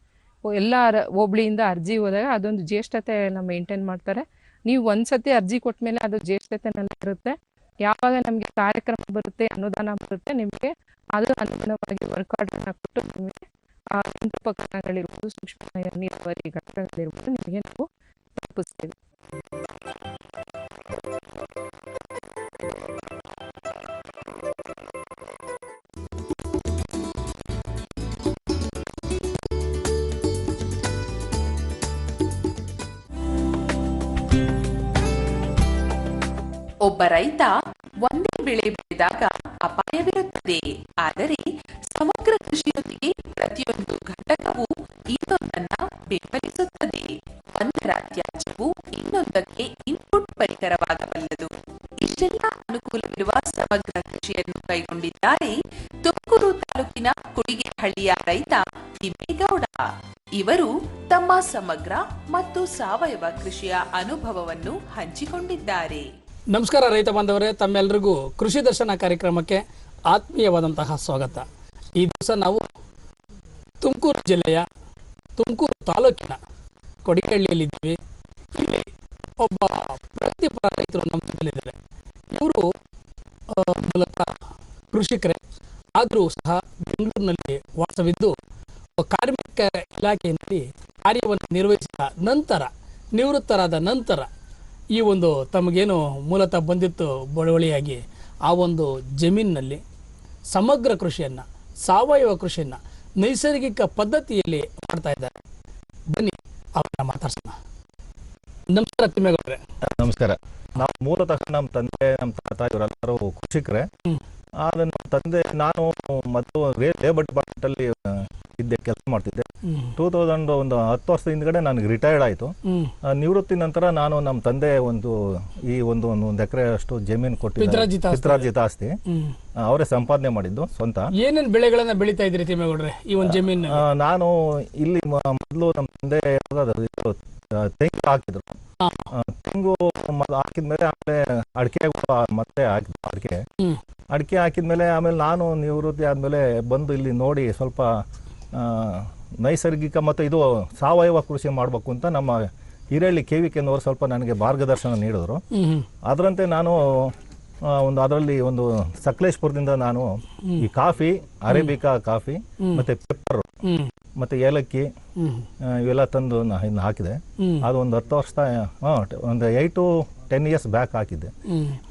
ಎಲ್ಲ ಹೋಬಳಿಯಿಂದ ಅರ್ಜಿ ಹೋದಾಗ ಅದೊಂದು ಜ್ಯೇಷ್ಠತೆನ ಮೇಂಟೈನ್ ಮಾಡ್ತಾರೆ. ನೀವು ಒಂದ್ಸತಿ ಅರ್ಜಿ ಕೊಟ್ಟ ಮೇಲೆ ಅದು ಜ್ಯೇಷ್ಠತೆನಲ್ಲಿ ಇರುತ್ತೆ. ಯಾವಾಗ ನಮಗೆ ಕಾರ್ಯಕ್ರಮ ಬರುತ್ತೆ ಅನುದಾನ ಬರುತ್ತೆ, ನಿಮಗೆ ಅದು ಅನುಗುಣವಾಗಿ ವರ್ಕ್ ಆರ್ಡರ್ನ ಕೊಟ್ಟು ನಿಮಗೆ ಯಂತ್ರೋಪಕರಣಗಳಿರ್ಬೋದು ಸೂಕ್ಷ್ಮ ನೀರಾವರಿ ಘಟಕಗಳಿರ್ಬೋದು, ನಿಮಗೆ ನಾವು ತಲುಪಿಸ್ತೀವಿ. ಒಬ್ಬ ರೈತ ಒಂದೇ ಬೆಳೆ ಬೆಳೆದಾಗ ಅಪಾಯವಿರುತ್ತದೆ. ಆದರೆ ಸಮಗ್ರ ಕೃಷಿಯೊಂದಿಗೆ ಪ್ರತಿಯೊಂದು ಘಟಕವು ಇನ್ನೊಂದನ್ನ ಬೆಂಬಲಿಸುತ್ತದೆ. ಒಂದರ ತ್ಯಾಜ್ಯವು ಇನ್ನೊಂದಕ್ಕೆ ಇನ್ಪುಟ್ ಪರಿಕರವಾಗಬಲ್ಲದು. ಇಷ್ಟೆಲ್ಲ ಅನುಕೂಲವಿರುವ ಸಮಗ್ರ ಕೃಷಿಯನ್ನು ಕೈಗೊಂಡಿದ್ದಾರೆ. ತುಮಕೂರು ತಾಲೂಕಿನ ಕುಡಿಗೆಹಳ್ಳಿಯ ರೈತ ತಿಮ್ಮೇಗೌಡ ಇವರು ತಮ್ಮ ಸಮಗ್ರ ಮತ್ತು ಸಾವಯವ ಕೃಷಿಯ ಅನುಭವವನ್ನು ಹಂಚಿಕೊಂಡಿದ್ದಾರೆ. ನಮಸ್ಕಾರ ರೈತ ಬಾಂಧವರೇ ತಮ್ಮೆಲ್ಲರಿಗೂ ಕೃಷಿ ದರ್ಶನ ಕಾರ್ಯಕ್ರಮಕ್ಕೆ ಆತ್ಮೀಯವಾದಂತಹ ಸ್ವಾಗತ. ಈ ದಿವಸ ನಾವು ತುಮಕೂರು ಜಿಲ್ಲೆಯ ತುಮಕೂರು ತಾಲೂಕಿನ ಕೊಡಿಗೆಹಳ್ಳಿಯಲ್ಲಿದ್ದೀವಿ. ಇಲ್ಲಿ ಒಬ್ಬ ಪ್ರಗತಿಪರ ರೈತರು ನಮ್ಮ ಜೊತೆಲಿದ್ದಾರೆ ಇವರು ಮೂಲತಃ ಕೃಷಿಕರೇ ಆದರೂ ಸಹ ಬೆಂಗಳೂರಿನಲ್ಲಿ ವಾಸವಿದ್ದು, ಕಾರ್ಮಿಕ ಇಲಾಖೆಯಲ್ಲಿ ಕಾರ್ಯವನ್ನು ನಿರ್ವಹಿಸಿದ ನಂತರ, ನಿವೃತ್ತರಾದ ನಂತರ ಈ ಒಂದು ತಮಗೇನು ಮೂಲತಃ ಬಂದಿತ್ತು ಬಳುವಳಿಯಾಗಿ, ಆ ಒಂದು ಜಮೀನಿನಲ್ಲಿ ಸಮಗ್ರ ಕೃಷಿಯನ್ನು, ಸಾವಯವ ಕೃಷಿಯನ್ನು ನೈಸರ್ಗಿಕ ಪದ್ಧತಿಯಲ್ಲಿ ಮಾಡ್ತಾ ಇದ್ದಾರೆ. ಬನ್ನಿ, ಅವರನ್ನ ಮಾತಾಡ್ಸೋಣ. ನಮಸ್ಕಾರ ತಿಮ್ಮೇಗೌಡ್ರೆ ನಮಸ್ಕಾರ. ನಾವು ಮೂಲತಃ ನಮ್ಮ ತಂದೆ ನಮ್ಮ ತಾತ ಇವರೆಲ್ಲರೂ ಕೃಷಿಕರೇ. ಆದ್ರೆ ನಮ್ಮ ತಂದೆ ನಾನು ಮತ್ತು ಲೇಬರ್ ಡಿಪಾರ್ಟ್ಮೆಂಟ್ ಅಲ್ಲಿ ಇದ್ದೆ ಕೆಲಸ ಮಾಡ್ತಿದ್ದೆ. ಟೂ ತೌಸಂಡ್ ಒಂದು ಹತ್ತು ವರ್ಷದ ಹಿಂದ್ಗಡೆ ನನಗೆ ರಿಟೈರ್ಡ್ ಆಯಿತು. ನಿವೃತ್ತಿ ನಂತರ ನಾನು ನಮ್ಮ ತಂದೆ ಒಂದು ಈ ಒಂದು ಒಂದು ಒಂದು ಎಕರೆ ಅಷ್ಟು ಜಮೀನು ಕೊಟ್ಟಿದ್ದೆ ಆಸ್ತಿ. ಆಸ್ತಿ. ಅವರೇ ಸಂಪಾದನೆ ಮಾಡಿದ್ದು ಸ್ವಂತ. ಏನೇನು ಬೆಳೆಗಳನ್ನ ಬೆಳಿತಾ ಇದ್ರಿ ತಿಮ್ಮೇಗೌಡ್ರೆ ಈ ಒಂದು ಜಮೀನು ನಾನು ಇಲ್ಲಿ ಮೊದಲು ನಮ್ಮ ತಂದೆ ತೆಂಗು ಹಾಕಿದ್ರು. ತೆಂಗು ಹಾಕಿದ್ಮೇಲೆ ಆಮೇಲೆ ಅಡಿಕೆ ಮತ್ತೆ ಹಾಕಿದ್ರು ಅಡಿಕೆ. ಅಡಿಕೆ ಹಾಕಿದ್ಮೇಲೆ ಆಮೇಲೆ ನಾನು ನಿವೃತ್ತಿ ಆದ್ಮೇಲೆ ಬಂದು ಇಲ್ಲಿ ನೋಡಿ ಸ್ವಲ್ಪ ನೈಸರ್ಗಿಕ ಮತ್ತು ಇದು ಸಾವಯವ ಕೃಷಿ ಮಾಡಬೇಕು ಅಂತ ನಮ್ಮ ಹಿರೇಳಿ ಕೆ ವಿ ಕೆನವರು ಸ್ವಲ್ಪ ನನಗೆ ಮಾರ್ಗದರ್ಶನ ನೀಡಿದ್ರು. ಅದರಂತೆ ನಾನು ಒಂದು ಅದರಲ್ಲಿ ಒಂದು ಸಕಲೇಶ್ಪುರದಿಂದ ನಾನು ಈ ಕಾಫಿ ಅರೇಬಿಕಾ ಕಾಫಿ ಮತ್ತೆ ಪೆಪ್ಪರ್ ಮತ್ತು ಏಲಕ್ಕಿ ಇವೆಲ್ಲ ತಂದು ನಾ ಇನ್ನು ಹಾಕಿದೆ. ಅದು ಒಂದು ಹತ್ತು ವರ್ಷ ಒಂದು eight to ten years back ಹಾಕಿದ್ದೆ.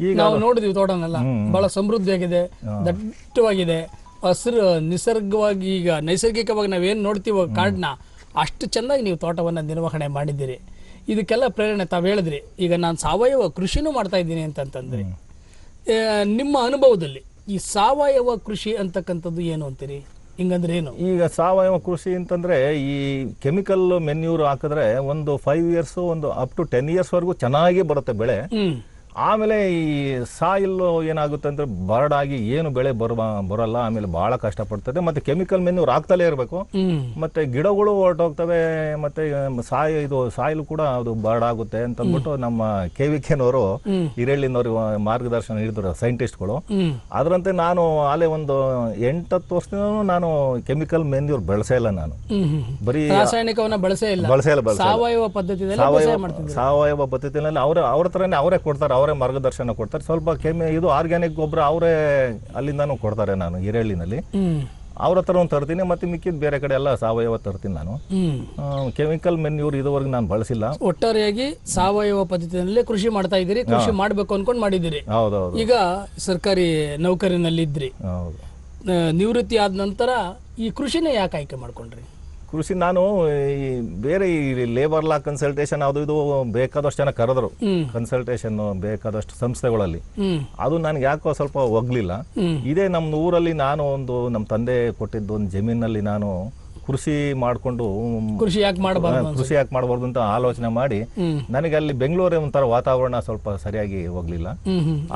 ಈಗ ನಾವು ನೋಡಿದ್ವಿ ತೋಟನೆಲ್ಲ ಬಹಳ ಸಮೃದ್ಧಿಯಾಗಿದೆ ದಟ್ಟವಾಗಿದೆ. ಹಸಿರು ನಿಸರ್ಗವಾಗಿ ಈಗ ನೈಸರ್ಗಿಕವಾಗಿ ನಾವೇನು ನೋಡ್ತೀವೋ ಕಾಡನ್ನ ಅಷ್ಟು ಚೆನ್ನಾಗಿ ನೀವು ತೋಟವನ್ನು ನಿರ್ವಹಣೆ ಮಾಡಿದ್ದೀರಿ. ಇದಕ್ಕೆಲ್ಲ ಪ್ರೇರಣೆ ತಾವು ಹೇಳಿದ್ರಿ. ಈಗ ನಾನು ಸಾವಯವ ಕೃಷಿನೂ ಮಾಡ್ತಾ ಇದ್ದೀನಿ ಅಂತಂತಂದ್ರಿ. ಆ, ನಿಮ್ಮ ಅನುಭವದಲ್ಲಿ ಈ ಸಾವಯವ ಕೃಷಿ ಅಂತಕ್ಕಂಥದ್ದು ಏನು ಅಂತೀರಿ? ಹಿಂಗಂದ್ರೆ ಏನು? ಈಗ ಸಾವಯವ ಕೃಷಿ ಅಂತಂದ್ರೆ ಈ ಕೆಮಿಕಲ್ ಮೆನ್ಯೂರ್ ಹಾಕಿದ್ರೆ ಒಂದು ಫೈವ್ ಇಯರ್ಸ್ ಒಂದು ಅಪ್ ಟು ಟೆನ್ ಇಯರ್ಸ್ ವರೆಗೂ ಚೆನ್ನಾಗಿ ಬರುತ್ತೆ ಬೆಳೆ. ಆಮೇಲೆ ಈ ಸಾಯಿಲ್ ಏನಾಗುತ್ತೆ ಅಂದರೆ ಬರಡಾಗಿ ಏನು ಬೆಳೆ ಬರ ಬರಲ್ಲ ಆಮೇಲೆ ಭಾಳ ಕಷ್ಟಪಡ್ತದೆ. ಮತ್ತೆ ಕೆಮಿಕಲ್ ಮೆನ್ಯೂ ಆಗ್ತಲೇ ಇರಬೇಕು. ಮತ್ತು ಗಿಡಗಳು ಹೊರಟೋಗ್ತವೆ ಮತ್ತೆ ಸಾಯಿ ಇದು ಸಾಯಿಲ್ ಕೂಡ ಅದು ಬರಡಾಗುತ್ತೆ ಅಂತ ಅಂದ್ಬಿಟ್ಟು ನಮ್ಮ ಕೆ ವಿ ಕೆನವರು ಹಿರೇಳಿನವರು ಮಾರ್ಗದರ್ಶನ ನೀಡಿದ್ರು ಸೈಂಟಿಸ್ಟ್ಗಳು. ಅದರಂತೆ ನಾನು ಅಲ್ಲೇ ಒಂದು ಎಂಟತ್ತು ವರ್ಷದಿಂದ ನಾನು ಕೆಮಿಕಲ್ ಮೆನ್ಯೂರ್ ಬೆಳೆಸೇ ಇಲ್ಲ ನಾನು. ಬರೀ ರಾಸಾಯನಿಕವನ್ನ ಬಳಸೇ ಇಲ್ಲ. ಬಳಸೇ ಇಲ್ಲ ಸಾವಯವ ಪದ್ಧತಿ ಸಾವಯವ ಪದ್ಧತಿನಲ್ಲಿ ಅವರೇ ಅವ್ರ ಥರನೇ ಅವರೇ ಕೊಡ್ತಾರೆ ಅವರೇ ಮಾರ್ಗದರ್ಶನ ಕೊಡ್ತಾರೆ. ಸ್ವಲ್ಪ ಕೆಮಿ ಇದು ಆರ್ಗ್ಯಾನಿಕ್ ಗೊಬ್ಬರ ಅವರೇ ಅಲ್ಲಿಂದಾನು ಕೊಡ್ತಾರೆ ನಾನು ಹಿರೇಳಿನಲ್ಲಿ ಅವ್ರ ಹತ್ರ ಒಂದು ತರ್ತೀನಿ ಮತ್ತೆ ಮಿಕ್ಕಿದ ಬೇರೆ ಕಡೆ ಎಲ್ಲ ಸಾವಯವ ತರ್ತೀನಿ ನಾನು. ಕೆಮಿಕಲ್ ಮೆನ್ಯೂರ್ ಇದುವರೆಗೆ ನಾನು ಬಳಸಿಲ್ಲ. ಒಟ್ಟಾರೆಯಾಗಿ ಸಾವಯವ ಪದ್ಧತಿಯಲ್ಲಿ ಕೃಷಿ ಮಾಡ್ತಾ ಇದ್ದೀರಿ ಕೃಷಿ ಮಾಡ್ಬೇಕು ಅನ್ಕೊಂಡ್ ಮಾಡಿದ್ದೀರಿ. ಹೌದೌದು. ಈಗ ಸರ್ಕಾರಿ ನೌಕರಿನಲ್ಲಿದ್ರಿ. ಹೌದು. ಆ, ನಿವೃತ್ತಿ ಆದ ನಂತರ ಈ ಕೃಷಿನೇ ಯಾಕೆ ಆಯ್ಕೆ ಮಾಡ್ಕೊಂಡ್ರಿ? ಕೃಷಿ ನಾನು ಈ ಬೇರೆ ಈ ಲೇಬರ್ ಲಾ ಕನ್ಸಲ್ಟೇಷನ್ ಅದು ಇದು ಬೇಕಾದಷ್ಟು ಜನ ಕರೆದ್ರು. ಕನ್ಸಲ್ಟೇಷನ್ ಬೇಕಾದಷ್ಟು ಸಂಸ್ಥೆಗಳಲ್ಲಿ. ಅದು ನನಗೆ ಯಾಕೋ ಸ್ವಲ್ಪ ಒಗ್ಲಿಲ್ಲ. ಇದೇ ನಮ್ಮ ಊರಲ್ಲಿ ನಾನು ಒಂದು ನಮ್ಮ ತಂದೆ ಕೊಟ್ಟಿದ್ದು ಒಂದು ಜಮೀನಲ್ಲಿ ನಾನು ಕೃಷಿ ಮಾಡಿಕೊಂಡು ಕೃಷಿ ಯಾಕೆ ಮಾಡಬಾರ್ದು ಕೃಷಿ ಯಾಕೆ ಮಾಡಬಾರ್ದು ಅಂತ ಆಲೋಚನೆ ಮಾಡಿ ನನಗೆ ಅಲ್ಲಿ ಬೆಂಗಳೂರೇ ಒಂಥರ ವಾತಾವರಣ ಸ್ವಲ್ಪ ಸರಿಯಾಗಿ ಹೋಗ್ಲಿಲ್ಲ.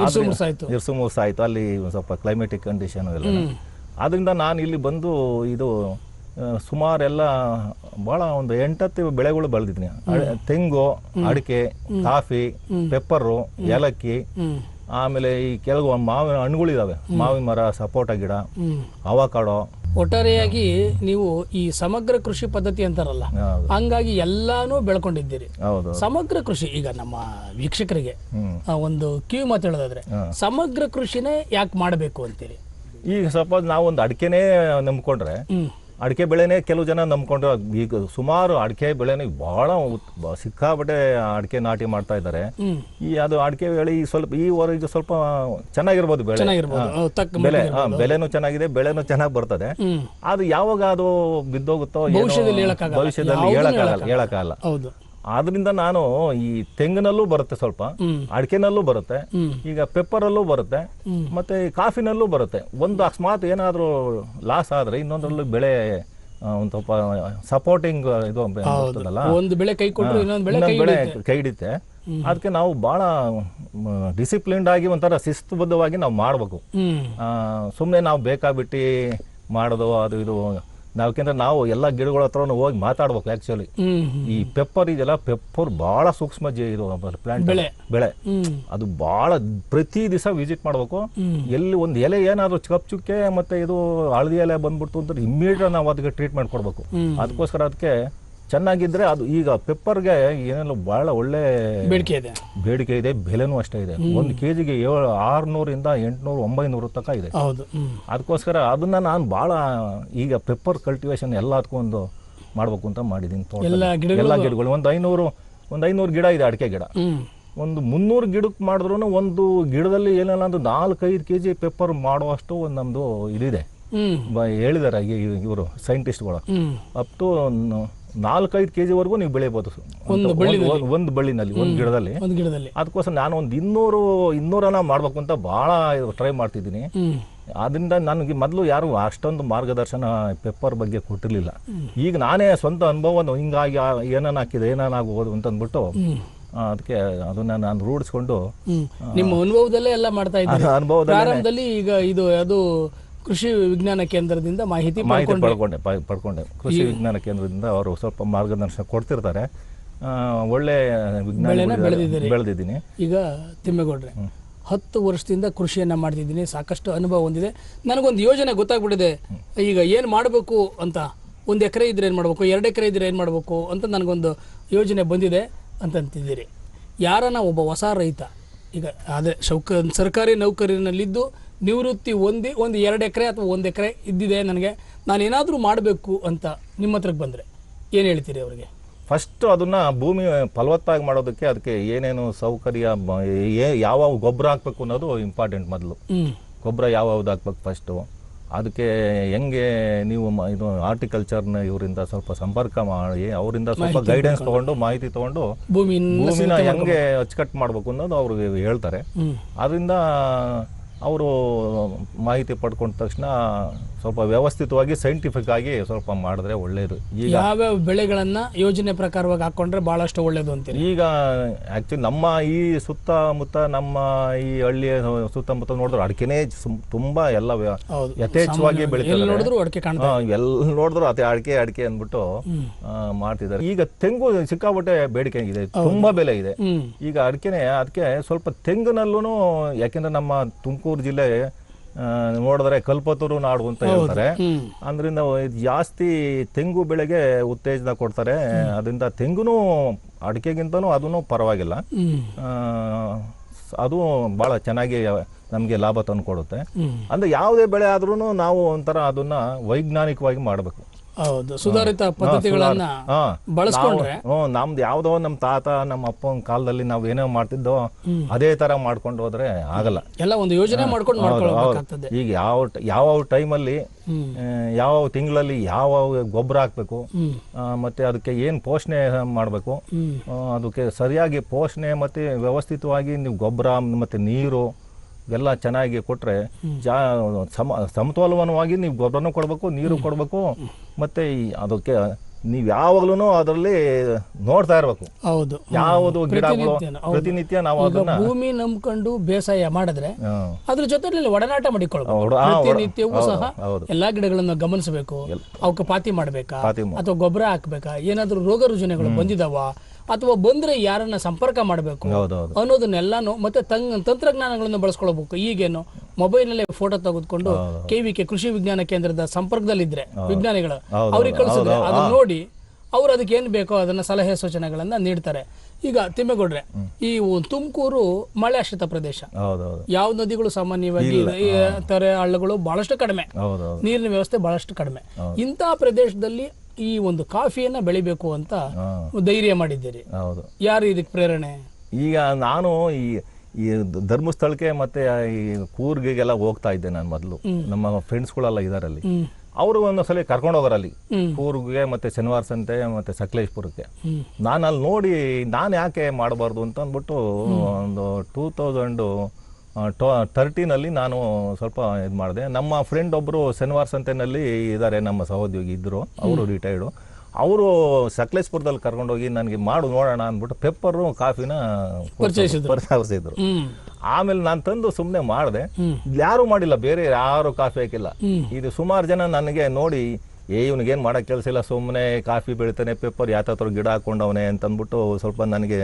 ಇರ್ಸು ಮುರ್ಸಾಯ್ತು. ಇರ್ಸುಮೂಸ ಅಲ್ಲಿ ಸ್ವಲ್ಪ ಕ್ಲೈಮೇಟಿಕ್ ಕಂಡೀಷನ್ ಎಲ್ಲ. ಅದರಿಂದ ನಾನು ಇಲ್ಲಿ ಬಂದು ಇದು ಸುಮಾರೆಲ್ಲ ಭಾಳ ಒಂದು ಎಂಟತ್ತು ಬೆಳೆಗಳು ಬೆಳೆದಿದ್ದೀನಿ ತೆಂಗು ಅಡಿಕೆ ಕಾಫಿ ಪೆಪ್ಪರು ಏಲಕ್ಕಿ ಆಮೇಲೆ ಈ ಕೆಲವು ಮಾವಿನ ಹಣ್ಣುಗಳಿದಾವೆ. ಮಾವಿನ ಮರ ಸಪೋಟ ಗಿಡ ಅವಕಾಡೋ. ಒಟ್ಟಾರೆಯಾಗಿ ನೀವು ಈ ಸಮಗ್ರ ಕೃಷಿ ಪದ್ಧತಿ ಅಂತಾರಲ್ಲ ಹಂಗಾಗಿ ಎಲ್ಲಾನು ಬೆಳ್ಕೊಂಡಿದ್ದೀರಿ. ಹೌದು. ಸಮಗ್ರ ಕೃಷಿ ಈಗ ನಮ್ಮ ವೀಕ್ಷಕರಿಗೆ ಒಂದು ಕಿವಿ ಮಾತು ಹೇಳೋದಾದ್ರೆ ಸಮಗ್ರ ಕೃಷಿನೇ ಯಾಕೆ ಮಾಡಬೇಕು ಅಂತೀರಿ? ಈಗ ಸಪೋಸ್ ನಾವು ಒಂದು ಅಡಿಕೆನೇ ನಂಬ್ಕೊಂಡ್ರೆ ಅಡಿಕೆ ಬೆಳೆನೇ ಕೆಲವು ಜನ ನಂಬ್ಕೊಂಡು ಈಗ ಸುಮಾರು ಅಡಿಕೆ ಬೆಳೆನೇ ಭಾಳ ಸಿಕ್ಕಾಪಟ್ಟೆ ಅಡಿಕೆ ನಾಟಿ ಮಾಡ್ತಾ ಇದ್ದಾರೆ. ಈ ಅದು ಅಡಿಕೆ ಬೆಳೆ ಈ ಸ್ವಲ್ಪ ಈ ವರೆಗೆ ಸ್ವಲ್ಪ ಚೆನ್ನಾಗಿರ್ಬೋದು ಬೆಳೆ. ಬೆಲೆ ಬೆಲೆನೂ ಚೆನ್ನಾಗಿದೆ ಬೆಳೆನೂ ಚೆನ್ನಾಗಿ ಬರ್ತದೆ. ಅದು ಯಾವಾಗ ಅದು ಬಿದ್ದೋಗುತ್ತೋ ಭವಿಷ್ಯದಲ್ಲಿ ಹೇಳಕ್ಕಾಗಲ್ಲ. ಹೇಳಕ್ಕಾಗಲ್ಲ ಆದ್ರಿಂದ ನಾನು ಈ ತೆಂಗಿನಲ್ಲೂ ಬರುತ್ತೆ ಸ್ವಲ್ಪ ಅಡಿಕೆನಲ್ಲೂ ಬರುತ್ತೆ ಈಗ ಪೆಪ್ಪರಲ್ಲೂ ಬರುತ್ತೆ ಮತ್ತೆ ಈ ಕಾಫಿನಲ್ಲೂ ಬರುತ್ತೆ. ಒಂದು ಅಕಸ್ಮಾತ್ ಏನಾದರೂ ಲಾಸ್ ಆದ್ರೆ ಇನ್ನೊಂದರಲ್ಲೂ ಬೆಳೆ ಒಂದು ಸ್ವಲ್ಪ ಸಪೋರ್ಟಿಂಗ್ ಇದು ಬರ್ತದಲ್ಲ? ಒಂದು ಬೆಳೆ ಕೈ ಕೊಟ್ಟರು ಇನ್ನೊಂದು ಬೆಳೆ ಕೈ ಬೆಳೆ ಕೈ ಹಿಡಿತೆ ಅದಕ್ಕೆ ನಾವು ಬಹಳ ಡಿಸಿಪ್ಲಿನ್ಡ್ ಆಗಿ ಒಂಥರ ಶಿಸ್ತುಬದ್ಧವಾಗಿ ನಾವು ಮಾಡಬೇಕು. ಸುಮ್ಮನೆ ನಾವು ಬೇಕಾಬಿಟ್ಟು ಮಾಡೋದು ಅದು ಇದು ನಾವ್ಕೆಂದ್ರೆ ನಾವು ಎಲ್ಲ ಗಿಡಗಳ ಹತ್ರ ಹೋಗಿ ಮಾತಾಡ್ಬೇಕು ಹ್ಮ್ ಈ ಪೆಪ್ಪರ್ ಇದೆಯಲ್ಲ ಪೆಪ್ಪರ್ ಬಹಳ ಸೂಕ್ಷ್ಮ ಜೀ ಇದು ಪ್ಲಾಂಟ್ ಬೆಳೆ. ಬೆಳೆ. ಅದು ಬಹಳ ಪ್ರತಿ ದಿವಸ ವಿಸಿಟ್ ಮಾಡಬೇಕು. ಎಲ್ಲಿ ಒಂದು ಎಲೆ ಏನಾದ್ರು ಚುಪ್ ಚುಕ್ಕೆ ಮತ್ತೆ ಇದು ಹಳದಿ ಎಲೆ ಬಂದ್ಬಿಡ್ತು ಅಂದ್ರೆ ಇಮ್ಮಿಡಿಯೇಟ್ ನಾವು ಅದಕ್ಕೆ ಟ್ರೀಟ್ಮೆಂಟ್ ಕೊಡ್ಬೇಕು. ಅದಕ್ಕೋಸ್ಕರ ಅದಕ್ಕೆ ಚೆನ್ನಾಗಿದ್ರೆ ಅದು ಈಗ ಪೆಪ್ಪರ್ಗೆ ಏನೆಲ್ಲ ಬಹಳ ಒಳ್ಳೆ ಬೇಡಿಕೆ ಇದೆ. ಬೇಡಿಕೆ ಇದೆ ಬೆಲೆನೂ ಅಷ್ಟೇ ಇದೆ. ಒಂದು ಕೆ ಜಿಗೆ ಏಳು ಆರುನೂರಿಂದ ಎಂಟುನೂರು ಒಂಬೈನೂರು ತನಕ ಇದೆ. ಹೌದು. ಅದಕ್ಕೋಸ್ಕರ ಅದನ್ನ ನಾನು ಭಾಳ ಈಗ ಪೆಪ್ಪರ್ ಕಲ್ಟಿವೇಶನ್ ಎಲ್ಲದಕ್ಕೂ ಒಂದು ಮಾಡ್ಬೇಕು ಅಂತ ಮಾಡಿದ್ದೀನಿ ತೋಟ ಎಲ್ಲ ಗಿಡಗಳು- ಎಲ್ಲ ಗಿಡಗಳು. ಒಂದು ಐನೂರು ಒಂದು ಐನೂರು ಗಿಡ ಇದೆ ಅಡಿಕೆ ಗಿಡ. ಒಂದು ಮುನ್ನೂರು ಗಿಡಕ್ಕೆ ಮಾಡಿದ್ರು ಒಂದು ಗಿಡದಲ್ಲಿ ಏನಿಲ್ಲ ಒಂದು ನಾಲ್ಕೈದು ಕೆ ಜಿ ಪೆಪ್ಪರ್ ಮಾಡುವಷ್ಟು ಒಂದು ನಮ್ಮದು ಇದಿದೆ. ಹೇಳಿದಾರೆ ಇವರು ಸೈಂಟಿಸ್ಟ್ಗಳು ಅಪ್ ಟು ನಾಲ್ಕೈದು ಕೆ ಜಿವರೆಗೂ ನೀವು ಬೆಳಿಬೋದು ಒಂದು ಬಳ್ಳಿನಲ್ಲಿ. ಒಂದು- ಒಂದು ಬಳ್ಳಿನಲ್ಲಿ ಒಂದು ಗಿಡದಲ್ಲಿ. ಒಂದು ಗಿಡದಲ್ಲಿ. ಅದಕ್ಕೋಸ್ಕರ ನಾನು ಒಂದು ಇನ್ನೂರು ಇನ್ನೂರನ ಮಾಡ್ಬೇಕು ಅಂತ ಭಾಳ ಟ್ರೈ ಮಾಡ್ತಿದ್ದೀನಿ. ಹ್ಮ್. ಅದರಿಂದ ನನಗೆ ಮೊದಲು ಯಾರು ಅಷ್ಟೊಂದು ಮಾರ್ಗದರ್ಶನ ಪೇಪರ್ ಬಗ್ಗೆ ಕೊಟ್ಟಿರಲಿಲ್ಲ. ಈಗ ನಾನೇ ಸ್ವಂತ ಅನುಭವ ಹಿಂಗಾಗಿ ಆ- ಏನೇನ್ ಹಾಕಿದೆ ಏನಾನ ಆಗ್ಬೋದು ಅಂತ ಅಂದ್ಬಿಟ್ಟು ಆ, ಅದಕ್ಕೆ ಅದನ್ನ ನಾನು ರೂಢಿಸ್ಕೊಂಡು ಹ್ಮ್. ನಿಮ್ಮ ಅನುಭವದಲ್ಲೇ ಎಲ್ಲ ಮಾಡ್ತಾ ಇದ್ದೀನಿ ಅನುಭವದಲ್ಲಿ ಪ್ರಾರಂಭದಲ್ಲಿ ಈಗ ಇದು ಅದು ಕೃಷಿ ವಿಜ್ಞಾನ ಕೇಂದ್ರದಿಂದ ಮಾಹಿತಿ. ಪಡ್ಕೊಂಡೆ. ಪ- ಪಡ್ಕೊಂಡೆ. ಕೃಷಿ ವಿಜ್ಞಾನ ಕೇಂದ್ರದಿಂದ ಅವರು ಸ್ವಲ್ಪ ಮಾರ್ಗದರ್ಶನ ಕೊಡ್ತಿರ್ತಾರೆ. ಆ, ಒಳ್ಳೆ ವಿಜ್ಞಾನ ಬೆಳೆದಿದ್ದೀರಿ. ಬೆಳೆದಿದ್ದೀನಿ. ಈಗ ತಿಮ್ಮೇಗೌಡ್ರೆ ಹತ್ತು ವರ್ಷದಿಂದ ಕೃಷಿಯನ್ನ ಮಾಡ್ತಿದ್ದೀನಿ ಸಾಕಷ್ಟು ಅನುಭವ ಹೊಂದಿದೆ. ನನಗೊಂದು ಯೋಜನೆ ಗೊತ್ತಾಗ್ಬಿಟ್ಟಿದೆ. ಈಗ ಏನು ಮಾಡಬೇಕು ಅಂತ ಒಂದು ಎಕರೆ ಇದ್ರೆ ಏನು ಮಾಡಬೇಕು ಎರಡು ಎಕರೆ ಇದ್ರೆ ಏನು ಮಾಡಬೇಕು ಅಂತ ನನಗೊಂದು ಯೋಜನೆ ಬಂದಿದೆ ಅಂತಂತಿದ್ದೀರಿ. ಯಾರನ್ನ ಒಬ್ಬ ಹೊಸ ರೈತ ಈಗ ಅದೇ ಶೌಕ ಸರ್ಕಾರಿ ನೌಕರಿನಲ್ಲಿದ್ದು ನಿವೃತ್ತಿ ಹೊಂದಿ ಒಂದು ಎರಡು ಎಕರೆ ಅಥವಾ ಒಂದು ಎಕರೆ ಇದ್ದಿದೆ ನನಗೆ ನಾನು ಏನಾದರೂ ಮಾಡಬೇಕು ಅಂತ ನಿಮ್ಮ ಹತ್ರಕ್ಕೆ ಬಂದರೆ. ಏನು ಹೇಳ್ತೀರಿ ಅವರಿಗೆ? ಫಸ್ಟ್ ಅದನ್ನ ಭೂಮಿ ಫಲವತ್ತಾಗಿ ಮಾಡೋದಕ್ಕೆ ಅದಕ್ಕೆ ಏನೇನು ಸೌಕರ್ಯ ಯಾವ ಗೊಬ್ಬರ ಹಾಕ್ಬೇಕು ಅನ್ನೋದು ಇಂಪಾರ್ಟೆಂಟ್ ಮೊದಲು. ಗೊಬ್ಬರ ಗೊಬ್ಬರ ಯಾವ್ದು ಹಾಕ್ಬೇಕು ಫಸ್ಟು ಅದಕ್ಕೆ ಹೆಂಗೆ ನೀವು ಇದು ಹಾರ್ಟಿಕಲ್ಚರ್ನ ಇವರಿಂದ ಸ್ವಲ್ಪ ಸಂಪರ್ಕ ಮಾಡಿ ಅವರಿಂದ ಸ್ವಲ್ಪ ಗೈಡೆನ್ಸ್ ತಗೊಂಡು ಮಾಹಿತಿ ತಗೊಂಡು ಭೂಮಿನ ಭೂಮಿನ ಹೆಂಗೆ ಅಚ್ಚುಕಟ್ಟು ಮಾಡಬೇಕು ಅನ್ನೋದು ಅವ್ರಿಗೆ ಹೇಳ್ತಾರೆ. ಅದರಿಂದ ಅವರು ಮಾಹಿತಿ ಪಡ್ಕೊಂಡ ತಕ್ಷಣ ಸ್ವಲ್ಪ ವ್ಯವಸ್ಥಿತವಾಗಿ ಸೈಂಟಿಫಿಕ್ ಆಗಿ ಸ್ವಲ್ಪ ಮಾಡಿದ್ರೆ ಒಳ್ಳೆಯದು ಈಗ ಯಾವ್ಯಾವ ಬೆಳೆಗಳನ್ನ ಯೋಜನೆ ಪ್ರಕಾರವಾಗಿ ಹಾಕೊಂಡ್ರೆ ಬಹಳಷ್ಟು ಒಳ್ಳೇದು ಅಂತೀರಿ? ಈಗ ಆಕ್ಚುಲಿ ನಮ್ಮ ಈ ಸುತ್ತಮುತ್ತ ನಮ್ಮ ಈ ಹಳ್ಳಿಯ ಸುತ್ತಮುತ್ತ ನೋಡಿದ್ರೆ ಅಡಿಕೆನೇ ಸುಮ್- ತುಂಬಾ ಎಲ್ಲ ವ್ಯ- ಹೌದು. ಯಥೇಚ್ಛವಾಗಿ ಎಲ್ಲಿ ಬೆಳೀತಾರೆ. ನೋಡಿದ್ರು ಅಡಿಕೆ ಕಾಣ್ತಾ ಎಲ್ಲ ನೋಡಿದ್ರು ಅದೇ ಅಡಿಕೆ ಅಡಿಕೆ ಅಂದ್ಬಿಟ್ಟು ಆ, ಮಾಡ್ತಿದ್ದಾರೆ. ಈಗ ತೆಂಗು ಸಿಕ್ಕಾಪಟ್ಟೆ ಬೇಡಿಕೆ ಇದೆ. ತುಂಬಾ ಬೆಲೆ ಇದೆ. ಹ್ಮ್. ಈಗ ಅಡಿಕೆನೆ ಅದಕ್ಕೆ ಸ್ವಲ್ಪ ತೆಂಗಿನಲ್ಲೂ ಯಾಕೆಂದ್ರೆ ನಮ್ಮ ತುಮಕೂರು ಜಿಲ್ಲೆ ನೋಡಿದ್ರೆ ಕಲ್ಪತರು ನಾಡು ಅಂತ ಹೇಳ್ತಾರೆ. ಅಂದ್ರಿಂದ ಇದು ಜಾಸ್ತಿ ತೆಂಗು ಬೆಳೆಗೆ ಉತ್ತೇಜನ ಕೊಡ್ತಾರೆ. ಅದರಿಂದ ತೆಂಗುನು ಅಡಿಕೆಗಿಂತನೂ ಅದೂ ಪರವಾಗಿಲ್ಲ. ಅದು ಬಹಳ ಚೆನ್ನಾಗಿ ನಮಗೆ ಲಾಭ ತಂದು ಕೊಡುತ್ತೆ ಅಂದ್ರೆ ಯಾವುದೇ ಬೆಳೆ ಆದ್ರೂ ನಾವು ಒಂಥರ ಅದನ್ನ ವೈಜ್ಞಾನಿಕವಾಗಿ ಮಾಡಬೇಕು. ಹೌದು. ಸುಧಾರಿತ ಪದ್ಧತಿಗಳನ್ನ. ಬಳಸ್ಕೊಂಡ್ರೆ ನಮ್ದು ಯಾವ್ದೋ ನಮ್ ತಾತ ನಮ್ಮ ಅಪ್ಪನ ಕಾಲದಲ್ಲಿ ನಾವ್ ಏನೋ ಮಾಡ್ತಿದ್ದೋ ಅದೇ ತರ ಮಾಡ್ಕೊಂಡು ಹೋದ್ರೆ ಆಗಲ್ಲ. ಎಲ್ಲ ಒಂದು ಯೋಜನೆ ಮಾಡ್ಕೊಂಡು ಈಗ ಯಾವ ಯಾವ ಟೈಮಲ್ಲಿ ಯಾವ ತಿಂಗಳಲ್ಲಿ ಯಾವ ಗೊಬ್ಬರ ಹಾಕ್ಬೇಕು ಮತ್ತೆ ಅದಕ್ಕೆ ಏನ್ ಪೋಷಣೆ ಮಾಡಬೇಕು ಅದಕ್ಕೆ ಸರಿಯಾಗಿ ಪೋಷಣೆ ಮತ್ತೆ ವ್ಯವಸ್ಥಿತವಾಗಿ ನೀವು ಗೊಬ್ಬರ ಮತ್ತೆ ನೀರು ಎಲ್ಲ ಚೆನ್ನಾಗಿ ಕೊಟ್ರೆ ಜಾ ಸಮ ಸಮತೋಲನವಾಗಿ ನೀವು ಗೊಬ್ಬರನೂ ಕೊಡಬೇಕು ನೀರು ಕೊಡಬೇಕು ಮತ್ತೆ ಅದಕ್ಕೆ ನೀವು ಯಾವಾಗ್ಲೂ ಅದರಲ್ಲಿ ನೋಡ್ತಾ ಇರಬೇಕು. ಹೌದು. ಯಾವುದು ಗಿಡಗಳು. ಪ್ರತಿನಿತ್ಯ ನಾವು ಅದನ್ನ ಭೂಮಿ ನಂಬ್ಕೊಂಡು ಬೇಸಾಯ ಮಾಡಿದ್ರೆ. ಅದ್ರ ಜೊತೆಲಿ ಒಡನಾಟ ಮಾಡಿಕೊಳ್ಬೇಕು ಸಹ. ಎಲ್ಲಾ ಗಿಡಗಳನ್ನು ಗಮನಿಸಬೇಕು. ಅವಕ್ಕೆ ಪಾತಿ ಮಾಡ್ಬೇಕಾ? ಅಥವಾ ಗೊಬ್ಬರ ಹಾಕ್ಬೇಕಾ? ಏನಾದ್ರೂ ರೋಗ ರುಜಿನಗಳು ಬಂದಿದಾವ? ಅಥವಾ ಬಂದ್ರೆ ಯಾರನ್ನ ಸಂಪರ್ಕ ಮಾಡಬೇಕು ಅನ್ನೋದನ್ನೆಲ್ಲಾನು ಮತ್ತೆ ತಂಗ್ ತಂತ್ರಜ್ಞಾನಗಳನ್ನು ಬಳಸ್ಕೊಳ್ಬೇಕು. ಈಗೇನು ಮೊಬೈಲ್ ನಲ್ಲೇ ಫೋಟೋ ತೆಗೆದುಕೊಂಡು ಕೆವಿಕೆ ಕೃಷಿ ವಿಜ್ಞಾನ ಕೇಂದ್ರದ ಸಂಪರ್ಕದಲ್ಲಿದ್ರೆ ವಿಜ್ಞಾನಿಗಳು ಅವ್ರಿಗೆ ಕಳಿಸಿದ್ರೆ ಅದನ್ನ ನೋಡಿ ಅವ್ರು ಅದಕ್ಕೆ ಏನ್ ಬೇಕೋ ಅದನ್ನ ಸಲಹೆ ಸೂಚನೆಗಳನ್ನ ನೀಡ್ತಾರೆ. ಈಗ ತಿಮ್ಮೇಗೌಡ್ರೆ ಈ ತುಮಕೂರು ಮಳೆ ಆಶ್ರಿತ ಪ್ರದೇಶ ಯಾವ ನದಿಗಳು ಸಾಮಾನ್ಯವಾಗಿ ತೆರೆ ಹಳ್ಳಗಳು ಬಹಳಷ್ಟು ಕಡಿಮೆ. ನೀರಿನ ವ್ಯವಸ್ಥೆ ಬಹಳಷ್ಟು ಕಡಿಮೆ. ಇಂತಹ ಪ್ರದೇಶದಲ್ಲಿ ಈ ಒಂದು ಕಾಫಿಯನ್ನ ಬೆಳಿಬೇಕು ಅಂತ ಧೈರ್ಯ ಮಾಡಿದ್ದೀರಿ. ಹೌದು. ಯಾರು ಇದಕ್ಕೆ ಪ್ರೇರಣೆ? ಈಗ ನಾನು ಈ ಈ ಧರ್ಮಸ್ಥಳಕ್ಕೆ ಮತ್ತೆ ಈ ಕೂರ್ಗಿಗೆಲ್ಲ ಹೋಗ್ತಾ ಇದ್ದೆ ನಾನು ಮೊದಲು. ನಮ್ಮ ಫ್ರೆಂಡ್ಸ್ಗಳೆಲ್ಲ ಇದಾರಲ್ಲಿ. ಅವರು ಒಂದೊಂದ್ಸಲ ಕರ್ಕೊಂಡು ಹೋಗೋರಲ್ಲಿ. ಕೂರ್ಗೆ ಕೂರ್ಗ್ಗೆ ಮತ್ತೆ ಶನಿವಾರ ಸಂತೆ ಮತ್ತೆ ಸಕಲೇಶ್ಪುರಕ್ಕೆ. ನಾನು ಅಲ್ಲಿ ನೋಡಿ ನಾನು ಯಾಕೆ ಮಾಡಬಾರ್ದು ಅಂತ ಅಂದ್ಬಿಟ್ಟು ಒಂದು ಟೂ ತೌಸಂಡು ತರ್ಟೀನಲ್ಲಿ ನಾನು ಸ್ವಲ್ಪ ಇದು ಮಾಡಿದೆ. ನಮ್ಮ ಫ್ರೆಂಡ್ ಒಬ್ಬರು ಶನಿವಾರ ಸಂತೆನಲ್ಲಿ ಇದ್ದಾರೆ ನಮ್ಮ ಸಹೋದ್ಯೋಗಿ ಇದ್ದರು ಅವರು ರಿಟೈರ್ಡು ಅವರು ಸಕಲೇಶ್ಪುರದಲ್ಲಿ ಕರ್ಕೊಂಡೋಗಿ ನನಗೆ ಮಾಡು ನೋಡೋಣ ಅಂದ್ಬಿಟ್ಟು ಪೆಪ್ಪರು ಕಾಫಿನ ಪರಿಸಿದ್ರು ಆಮೇಲೆ ನಾನು ತಂದು ಸುಮ್ಮನೆ ಮಾಡಿದೆ. ಯಾರು ಮಾಡಿಲ್ಲ ಬೇರೆ ಯಾರು ಕಾಫಿ ಹಾಕಿಲ್ಲ. ಇದು ಸುಮಾರು ಜನ ನನಗೆ ನೋಡಿ ಏ ಇವ್ನಿಗೇನು ಮಾಡೋ ಕೆಲಸ ಇಲ್ಲ ಸುಮ್ಮನೆ ಕಾಫಿ ಬೆಳಿತಾನೆ ಪೇಪರ್ ಯಾತತ್ರ ಗಿಡ ಹಾಕೊಂಡವನೆ ಅಂತ ಅಂದ್ಬಿಟ್ಟು ಸ್ವಲ್ಪ ನನಗೆ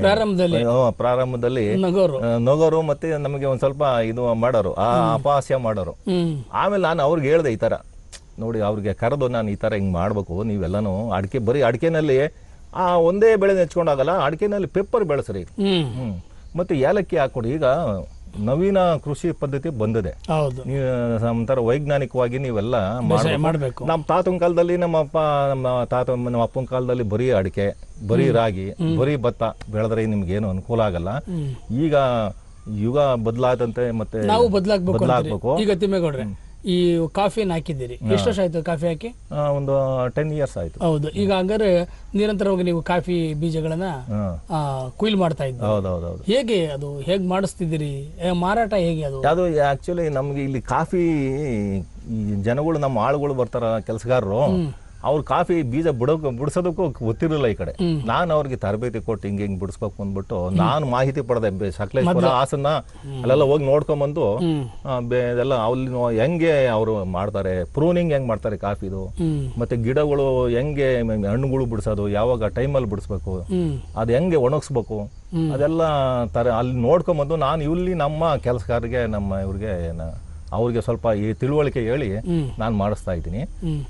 ಪ್ರಾರಂಭದಲ್ಲಿ? ಪ್ರಾರಂಭದಲ್ಲಿ ನಗೋರು? ಮತ್ತೆ ನಮಗೆ ಒಂದು ಸ್ವಲ್ಪ ಇದು ಮಾಡೋರು ಆ ಅಪಹಾಸ್ಯ ಮಾಡೋರು. ಆಮೇಲೆ ನಾನು ಅವ್ರಿಗೆ ಹೇಳ್ದೆ ಈ ಥರ ನೋಡಿ ಅವ್ರಿಗೆ ಕರೆದು ನಾನು ಈ ಥರ ಹಿಂಗೆ ಮಾಡಬೇಕು ನೀವೆಲ್ಲನೂ ಅಡಿಕೆ ಬರೀ ಅಡಿಕೆನಲ್ಲಿ ಆ ಒಂದೇ ಬೆಳೆ ನೆಚ್ಕೊಂಡಾಗಲ್ಲ ಅಡಿಕೆನಲ್ಲಿ ಪೆಪ್ಪರ್ ಬೆಳೆಸ್ರಿ. ಹ್ಮ್. ಹ್ಮ್. ಮತ್ತೆ ಏಲಕ್ಕಿ ಹಾಕ್ಕೊಡಿ ಈಗ ನವೀನ ಕೃಷಿ ಪದ್ಧತಿ ಬಂದಿದೆ. ಒಂಥರ ವೈಜ್ಞಾನಿಕವಾಗಿ ನೀವೆಲ್ಲ ಮಾಡಬೇಕು. ನಮ್ಮ ತಾತನ ಕಾಲದಲ್ಲಿ ನಮ್ಮ ಅಪ್ಪ ನಮ್ಮ ತಾತ ನಮ್ಮ ಅಪ್ಪನ ಕಾಲದಲ್ಲಿ ಬರೀ ಅಡಿಕೆ ಬರೀ ರಾಗಿ ಬರೀ ಭತ್ತ ಬೆಳೆದ್ರೆ ನಿಮ್ಗೆ ಏನು ಅನುಕೂಲ ಆಗಲ್ಲ. ಈಗ ಯುಗ ಬದಲಾದಂತೆ ಮತ್ತೆ ನಾವು ಬದಲಾಗ್ಬೇಕು ಬದಲಾಗಬೇಕು. ಈಗ ತಿಮ್ಮೇಗೌಡ್ರೆ ಈ ಕಾಫಿನ ಹಾಕಿದ್ದೀರಿ. ಎಷ್ಟು ವರ್ಷ ಆಯ್ತು ಕಾಫಿ ಹಾಕಿ? ಒಂದು ಟೆನ್ ಇಯರ್ಸ್ ಆಯ್ತು. ಹೌದು. ಈಗ ಹಂಗಾರೆ ನಿರಂತರವಾಗಿ ನೀವು ಕಾಫಿ ಬೀಜಗಳನ್ನ ಕುಯ್ಲ್ ಮಾಡ್ತಾ ಇದ್ದೀರಿ. ಹೌದು ಹೇಗೆ ಅದು ಹೇಗ್ ಮಾಡಿಸ್ತಿದ್ದೀರಿ? ಮಾರಾಟ ಹೇಗೆ ಅದು? ಅದು ಆಕ್ಚುಲಿ ನಮ್ಗೆ ಇಲ್ಲಿ ಕಾಫಿ ಈ ಜನಗಳು ನಮ್ಮ ಆಳುಗಳು ಬರ್ತಾರ ಕೆಲಸಗಾರರು. ಅವ್ರು ಕಾಫಿ ಬೀಜ ಬಿಡೋಕೆ ಬಿಡಿಸೋದಕ್ಕೂ ಗೊತ್ತಿರಲಿಲ್ಲ ಈ ಕಡೆ. ನಾನು ಅವ್ರಿಗೆ ತರಬೇತಿ ಕೊಟ್ಟು ಹಿಂಗೆ ಹಿಂಗೆ ಬಿಡಿಸ್ಬೇಕು ಅಂದ್ಬಿಟ್ಟು ನಾನು ಮಾಹಿತಿ ಪಡೆದೆ ಸಕಲೇಶ್ವರ ಸಕಲೇಶ್ಪುರ ಹಾಸನ ಅಲ್ಲೆಲ್ಲ ಹೋಗಿ ನೋಡ್ಕೊಂಬಂದು ಎಲ್ಲ ಇದೆಲ್ಲ ಅಲ್ಲಿ ಹೆಂಗೆ ಅವರು ಮಾಡ್ತಾರೆ ಪ್ರೂನಿಂಗ್ ಹೆಂಗೆ ಮಾಡ್ತಾರೆ ಕಾಫಿದು ಮತ್ತೆ ಗಿಡಗಳು ಹೆಂಗೆ ಹಣ್ಣುಗಳು ಬಿಡಿಸೋದು ಯಾವಾಗ ಟೈಮಲ್ಲಿ ಬಿಡಿಸ್ಬೇಕು? ಅದು ಹೆಂಗೆ ಒಣಗಿಸ್ಬೇಕು? ಅದೆಲ್ಲ ತರ ಅಲ್ಲಿ ನೋಡ್ಕೊಂಬಂದು ನಾನು ಇಲ್ಲಿ ನಮ್ಮ ಕೆಲಸಗಾರರಿಗೆ ನಮ್ಮ ಇವ್ರಿಗೆ ಅವ್ರಿಗೆ ಸ್ವಲ್ಪ ಈ ತಿಳುವಳಿಕೆ ಹೇಳಿ. ನಾನು ಮಾಡಿಸ್ತಾ ಇದ್ದೀನಿ.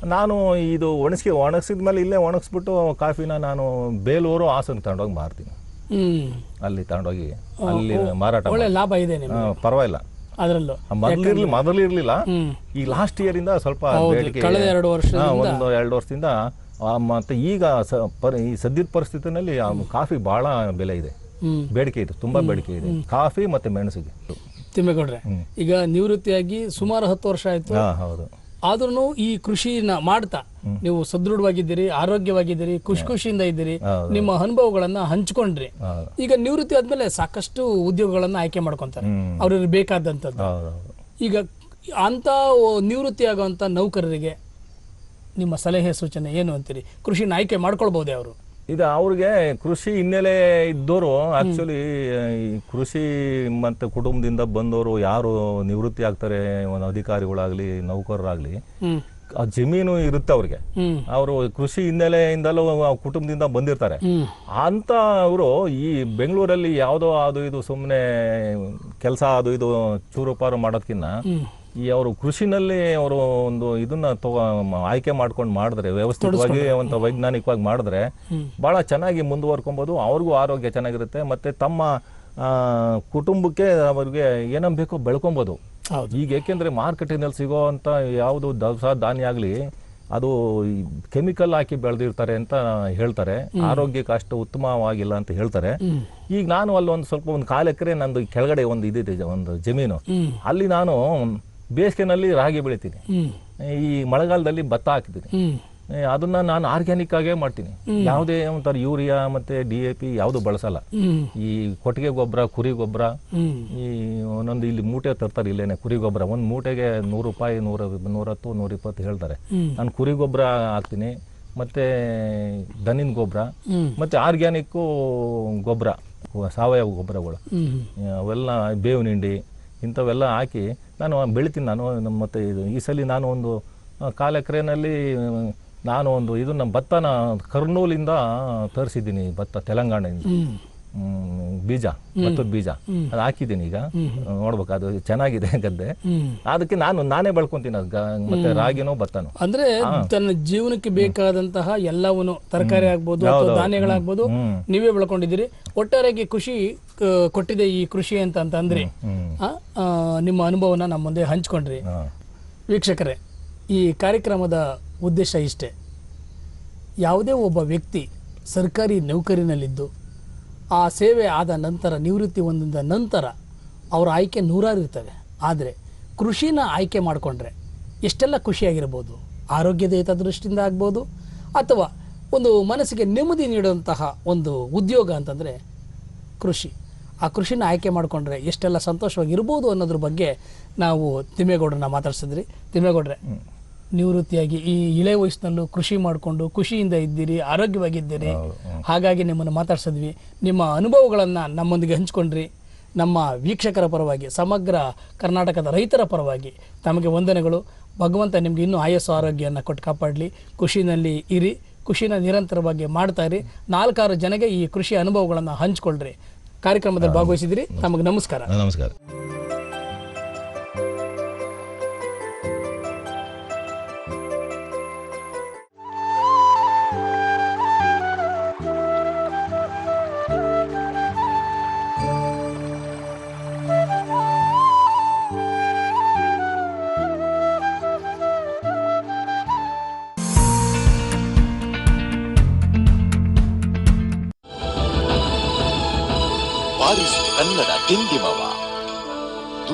ನಾನು ಇದು ಒಣಗಿಸಿ ಒಣಗಿಸಿದ ಮೇಲೆ ಇಲ್ಲೇ ಒಣಗಿಸ್ಬಿಟ್ಟು ಕಾಫಿನ ನಾನು ಬೇಲೂರು ಹಾಸನ ತಗೊಂಡೋಗಿ ಮಾರ್ತೀನಿ. ಅಲ್ಲಿ ತಗೊಂಡೋಗಿ ಅಲ್ಲಿ ಮಾರಾಟ ಒಳ್ಳೆ ಲಾಭ ಇದೆ ಪರವಾಗಿಲ್ಲ. ಅದರಲ್ಲೂ. ಮೊದಲಿರ್ಲಿ ಮೊದಲಿರ್ಲಿಲ್ಲ ಹ್ಮ್. ಈ ಲಾಸ್ಟ್ ಇಯರ್ ಇಂದ ಸ್ವಲ್ಪ ಕಳೆದ ಎರಡು ವರ್ಷದಿಂದ- ಒಂದು ಎರಡು ವರ್ಷದಿಂದ ಮತ್ತೆ ಈಗ ಈ ಸದ್ಯದ ಪರಿಸ್ಥಿತಿನಲ್ಲಿ ಕಾಫಿ ಬಹಳ ಬೆಲೆ ಇದೆ. ಬೇಡಿಕೆ ಇದೆ ತುಂಬಾ ಬೇಡಿಕೆ ಇದೆ. ಕಾಫಿ ಮತ್ತೆ ಮೆಣಸಿಗೆ. ತಿಮ್ಮೇಗೌಡ್ರೆ. ಈಗ ನಿವೃತ್ತಿಯಾಗಿ ಸುಮಾರು ಹತ್ತು ವರ್ಷ ಆಯ್ತು. ಹೌದು. ಆದ್ರೂ ಈ ಕೃಷಿನ ಮಾಡ್ತಾ ನೀವು ಸದೃಢವಾಗಿದ್ದೀರಿ ಆರೋಗ್ಯವಾಗಿದ್ದೀರಿ ಖುಷಿ ಖುಷಿಯಿಂದ ಇದ್ದೀರಿ ನಿಮ್ಮ ಅನುಭವಗಳನ್ನ ಹಂಚ್ಕೊಂಡ್ರಿ. ಈಗ ನಿವೃತ್ತಿ ಆದ್ಮೇಲೆ ಸಾಕಷ್ಟು ಉದ್ಯೋಗಗಳನ್ನ ಆಯ್ಕೆ ಮಾಡ್ಕೊಂತಾರೆ. ಅವ್ರಿಗೆ ಬೇಕಾದಂಥದ್ದು. ಈಗ ಅಂತ ನಿವೃತ್ತಿ ಆಗುವಂತ ನೌಕರರಿಗೆ ನಿಮ್ಮ ಸಲಹೆ ಸೂಚನೆ ಏನು ಅಂತೀರಿ? ಕೃಷಿನ ಆಯ್ಕೆ ಮಾಡ್ಕೊಳ್ಬಹುದೇ ಅವರು? ಈಗ ಅವ್ರಿಗೆ ಕೃಷಿ ಹಿನ್ನೆಲೆ ಇದ್ದವರು ಆಕ್ಚುಲಿ ಈ ಕೃಷಿ ಮತ್ತೆ ಕುಟುಂಬದಿಂದ ಬಂದವರು ಯಾರು ನಿವೃತ್ತಿ ಆಗ್ತಾರೆ ಒಂದು ಅಧಿಕಾರಿಗಳಾಗ್ಲಿ ನೌಕರರಾಗ್ಲಿ ಆ ಜಮೀನು ಇರುತ್ತೆ ಅವ್ರಿಗೆ. ಅವರು ಕೃಷಿ ಹಿನ್ನೆಲೆಯಿಂದಲೂ ಕುಟುಂಬದಿಂದ ಬಂದಿರ್ತಾರೆ. ಅಂತ ಅವರು ಈ ಬೆಂಗಳೂರಲ್ಲಿ ಯಾವುದೋ ಅದು ಇದು ಸುಮ್ಮನೆ ಕೆಲಸ ಅದು ಇದು ಚೂರುಪಾರು ಮಾಡೋದಕ್ಕಿಂತ ಹ್ಮ್. ಈ ಅವರು ಕೃಷಿನಲ್ಲಿ ಅವರು ಒಂದು ಇದನ್ನ ತಗೋ ಆಯ್ಕೆ ಮಾಡ್ಕೊಂಡು ಮಾಡಿದ್ರೆ ವ್ಯವಸ್ಥಿತವಾಗಿ ಒಂದು ವೈಜ್ಞಾನಿಕವಾಗಿ ಮಾಡಿದ್ರೆ ಬಹಳ ಚೆನ್ನಾಗಿ ಮುಂದುವರ್ಕೊಬೋದು ಅವ್ರಿಗೂ ಆರೋಗ್ಯ ಚೆನ್ನಾಗಿರುತ್ತೆ ಮತ್ತೆ ತಮ್ಮ ಕುಟುಂಬಕ್ಕೆ ಅವ್ರಿಗೆ ಏನನ್ ಬೇಕೋ ಬೆಳ್ಕೊಬೋದು. ಈಗ ಏಕೆಂದ್ರೆ ಮಾರ್ಕೆಟಿನಲ್ಲಿ ಸಿಗೋ ಅಂತ ಯಾವುದು ದವಸ ಧಾನ್ಯ ಆಗಲಿ ಅದು ಕೆಮಿಕಲ್ ಹಾಕಿ ಬೆಳೆದಿರ್ತಾರೆ ಅಂತ ಹೇಳ್ತಾರೆ. ಆರೋಗ್ಯಕ್ಕೆ ಅಷ್ಟು ಉತ್ತಮವಾಗಿಲ್ಲ ಅಂತ ಹೇಳ್ತಾರೆ. ಈಗ ನಾನು ಅಲ್ಲಿ ಒಂದು ಸ್ವಲ್ಪ ಒಂದು ಕಾಲು ಎಕರೆ ನಂದು ಕೆಳಗಡೆ ಒಂದು ಇದಿದೆ ಒಂದು ಜಮೀನು. ಅಲ್ಲಿ ನಾನು ಬೇಸಿಗೆನಲ್ಲಿ ರಾಗಿ ಬೆಳಿತೀನಿ. ಈ ಮಳೆಗಾಲದಲ್ಲಿ ಭತ್ತ ಹಾಕ್ತೀನಿ ಅದನ್ನ ನಾನು ಆರ್ಗ್ಯಾನಿಕ್ ಆಗೇ ಮಾಡ್ತೀನಿ. ಯಾವುದೇ ಒಂಥರ ಯೂರಿಯಾ ಮತ್ತೆ ಡಿ ಎ ಪಿ ಯಾವುದು ಬಳಸಲ್ಲ. ಈ ಕೊಟ್ಟಿಗೆ ಗೊಬ್ಬರ ಕುರಿ ಗೊಬ್ಬರ ಈ ಒಂದೊಂದು ಇಲ್ಲಿ ಮೂಟೆ ತರ್ತಾರೆ ಇಲ್ಲೇನೆ ಕುರಿ ಗೊಬ್ಬರ. ಒಂದು ಮೂಟೆಗೆ ನೂರು ರೂಪಾಯಿ ನೂರ ನೂರತ್ತು ನೂರಿಪ್ಪತ್ತು ಹೇಳ್ತಾರೆ. ನಾನು ಕುರಿ ಗೊಬ್ಬರ ಹಾಕ್ತೀನಿ ಮತ್ತೆ ದನಿನ ಗೊಬ್ಬರ ಮತ್ತೆ ಆರ್ಗ್ಯಾನಿಕ್ಕು ಗೊಬ್ಬರ ಸಾವಯವ ಗೊಬ್ಬರಗಳು. ಅವೆಲ್ಲ ಬೇವಿನ ಹಿಂಡಿ ಇಂಥವೆಲ್ಲ ಹಾಕಿ ನಾನು ಬೆಳಿತೀನಿ, ನಾನು ನಮ್ಮ ಮತ್ತೆ ಇದು, ಈ ಸಲ ನಾನು ಒಂದು ಕಾಲು ಎಕರೆನಲ್ಲಿ ನಾನು ಒಂದು, ಇದು ನಮ್ಮ ಭತ್ತನ ಕರ್ನೂಲಿಂದ ತರಿಸಿದ್ದೀನಿ, ಭತ್ತ ತೆಲಂಗಾಣದಿಂದ. ಬೀಜ ಮತ್ತು ಬೀಜ ಅದು ಹಾಕಿದ್ದೀನಿ ಈಗ. ನೋಡ್ಬೇಕು ಅದು ಚೆನ್ನಾಗಿದೆ ಗದ್ದೆ ಅದಕ್ಕೆ ನಾನು ನಾನೇ ಬೆಳ್ಕೊಂತೀನಿ ಅದು ಮತ್ತೆ ರಾಗಿನೋ ಭತ್ತನೋ. ಅಂದ್ರೆ ತನ್ನ ಜೀವನಕ್ಕೆ ಬೇಕಾದಂತಹ ಎಲ್ಲವನ್ನು ತರಕಾರಿ ಆಗ್ಬೋದು ಅಥವಾ ಧಾನ್ಯಗಳಾಗ್ಬೋದು ನೀವೇ ಬೆಳ್ಕೊಂಡಿದ್ದೀರಿ. ಒಟ್ಟಾರೆಗೆ ಖುಷಿ ಕೊಟ್ಟಿದೆ ಈ ಕೃಷಿ ಅಂತ ಅಂತಂದ್ರೆ ನಿಮ್ಮ ಅನುಭವನ ನಮ್ಮ ಮುಂದೆ ಹಂಚ್ಕೊಂಡ್ರಿ. ವೀಕ್ಷಕರೇ ಈ ಕಾರ್ಯಕ್ರಮದ ಉದ್ದೇಶ ಇಷ್ಟೇ. ಯಾವುದೇ ಒಬ್ಬ ವ್ಯಕ್ತಿ ಸರ್ಕಾರಿ ನೌಕರಿನಲ್ಲಿದ್ದು ಆ ಸೇವೆ ಆದ ನಂತರ, ನಿವೃತ್ತಿ ಹೊಂದಿದ ನಂತರ ಅವರ ಆಯ್ಕೆ ನೂರಾರು ಇರ್ತವೆ. ಆದರೆ ಕೃಷಿನ ಆಯ್ಕೆ ಮಾಡಿಕೊಂಡ್ರೆ ಎಷ್ಟೆಲ್ಲ ಖುಷಿಯಾಗಿರ್ಬೋದು ಆರೋಗ್ಯದ ಹಿತದೃಷ್ಟಿಯಿಂದ ಆಗ್ಬೋದು, ಅಥವಾ ಒಂದು ಮನಸ್ಸಿಗೆ ನೆಮ್ಮದಿ ನೀಡುವಂತಹ ಒಂದು ಉದ್ಯೋಗ ಅಂತಂದರೆ ಕೃಷಿ. ಆ ಕೃಷಿನ ಆಯ್ಕೆ ಮಾಡಿಕೊಂಡ್ರೆ ಎಷ್ಟೆಲ್ಲ ಸಂತೋಷವಾಗಿರ್ಬೋದು ಅನ್ನೋದ್ರ ಬಗ್ಗೆ ನಾವು ತಿಮ್ಮೇಗೌಡರನ್ನ ಮಾತಾಡ್ಸಿದ್ರಿ. ತಿಮ್ಮೇಗೌಡ್ರೆ ನಿವೃತ್ತಿಯಾಗಿ ಈ ಇಳೆ ವಯಸ್ಸಿನಲ್ಲೂ ಕೃಷಿ ಮಾಡಿಕೊಂಡು ಖುಷಿಯಿಂದ ಇದ್ದೀರಿ ಆರೋಗ್ಯವಾಗಿದ್ದೀರಿ. ಹಾಗಾಗಿ ನಿಮ್ಮನ್ನು ಮಾತಾಡ್ಸಿದ್ವಿ. ನಿಮ್ಮ ಅನುಭವಗಳನ್ನು ನಮ್ಮೊಂದಿಗೆ ಹಂಚ್ಕೊಂಡ್ರಿ. ನಮ್ಮ ವೀಕ್ಷಕರ ಪರವಾಗಿ ಸಮಗ್ರ ಕರ್ನಾಟಕದ ರೈತರ ಪರವಾಗಿ ತಮಗೆ ವಂದನೆಗಳು. ಭಗವಂತ ನಿಮ್ಗೆ ಇನ್ನೂ ಆಯಸ್ಸು ಆರೋಗ್ಯವನ್ನು ಕೊಟ್ಟು ಕಾಪಾಡಲಿ. ಖುಷಿನಲ್ಲಿ ಇರಿ ಖುಷಿನ ನಿರಂತರವಾಗಿ ಮಾಡ್ತಾ ಇರಿ. ನಾಲ್ಕಾರು ಜನಗೆ ಈ ಕೃಷಿ ಅನುಭವಗಳನ್ನು ಹಂಚ್ಕೊಳ್ರಿ. ಕಾರ್ಯಕ್ರಮದಲ್ಲಿ ಭಾಗವಹಿಸಿದಿರಿ. ತಮಗೆ ನಮಸ್ಕಾರ. ನಮಸ್ಕಾರ.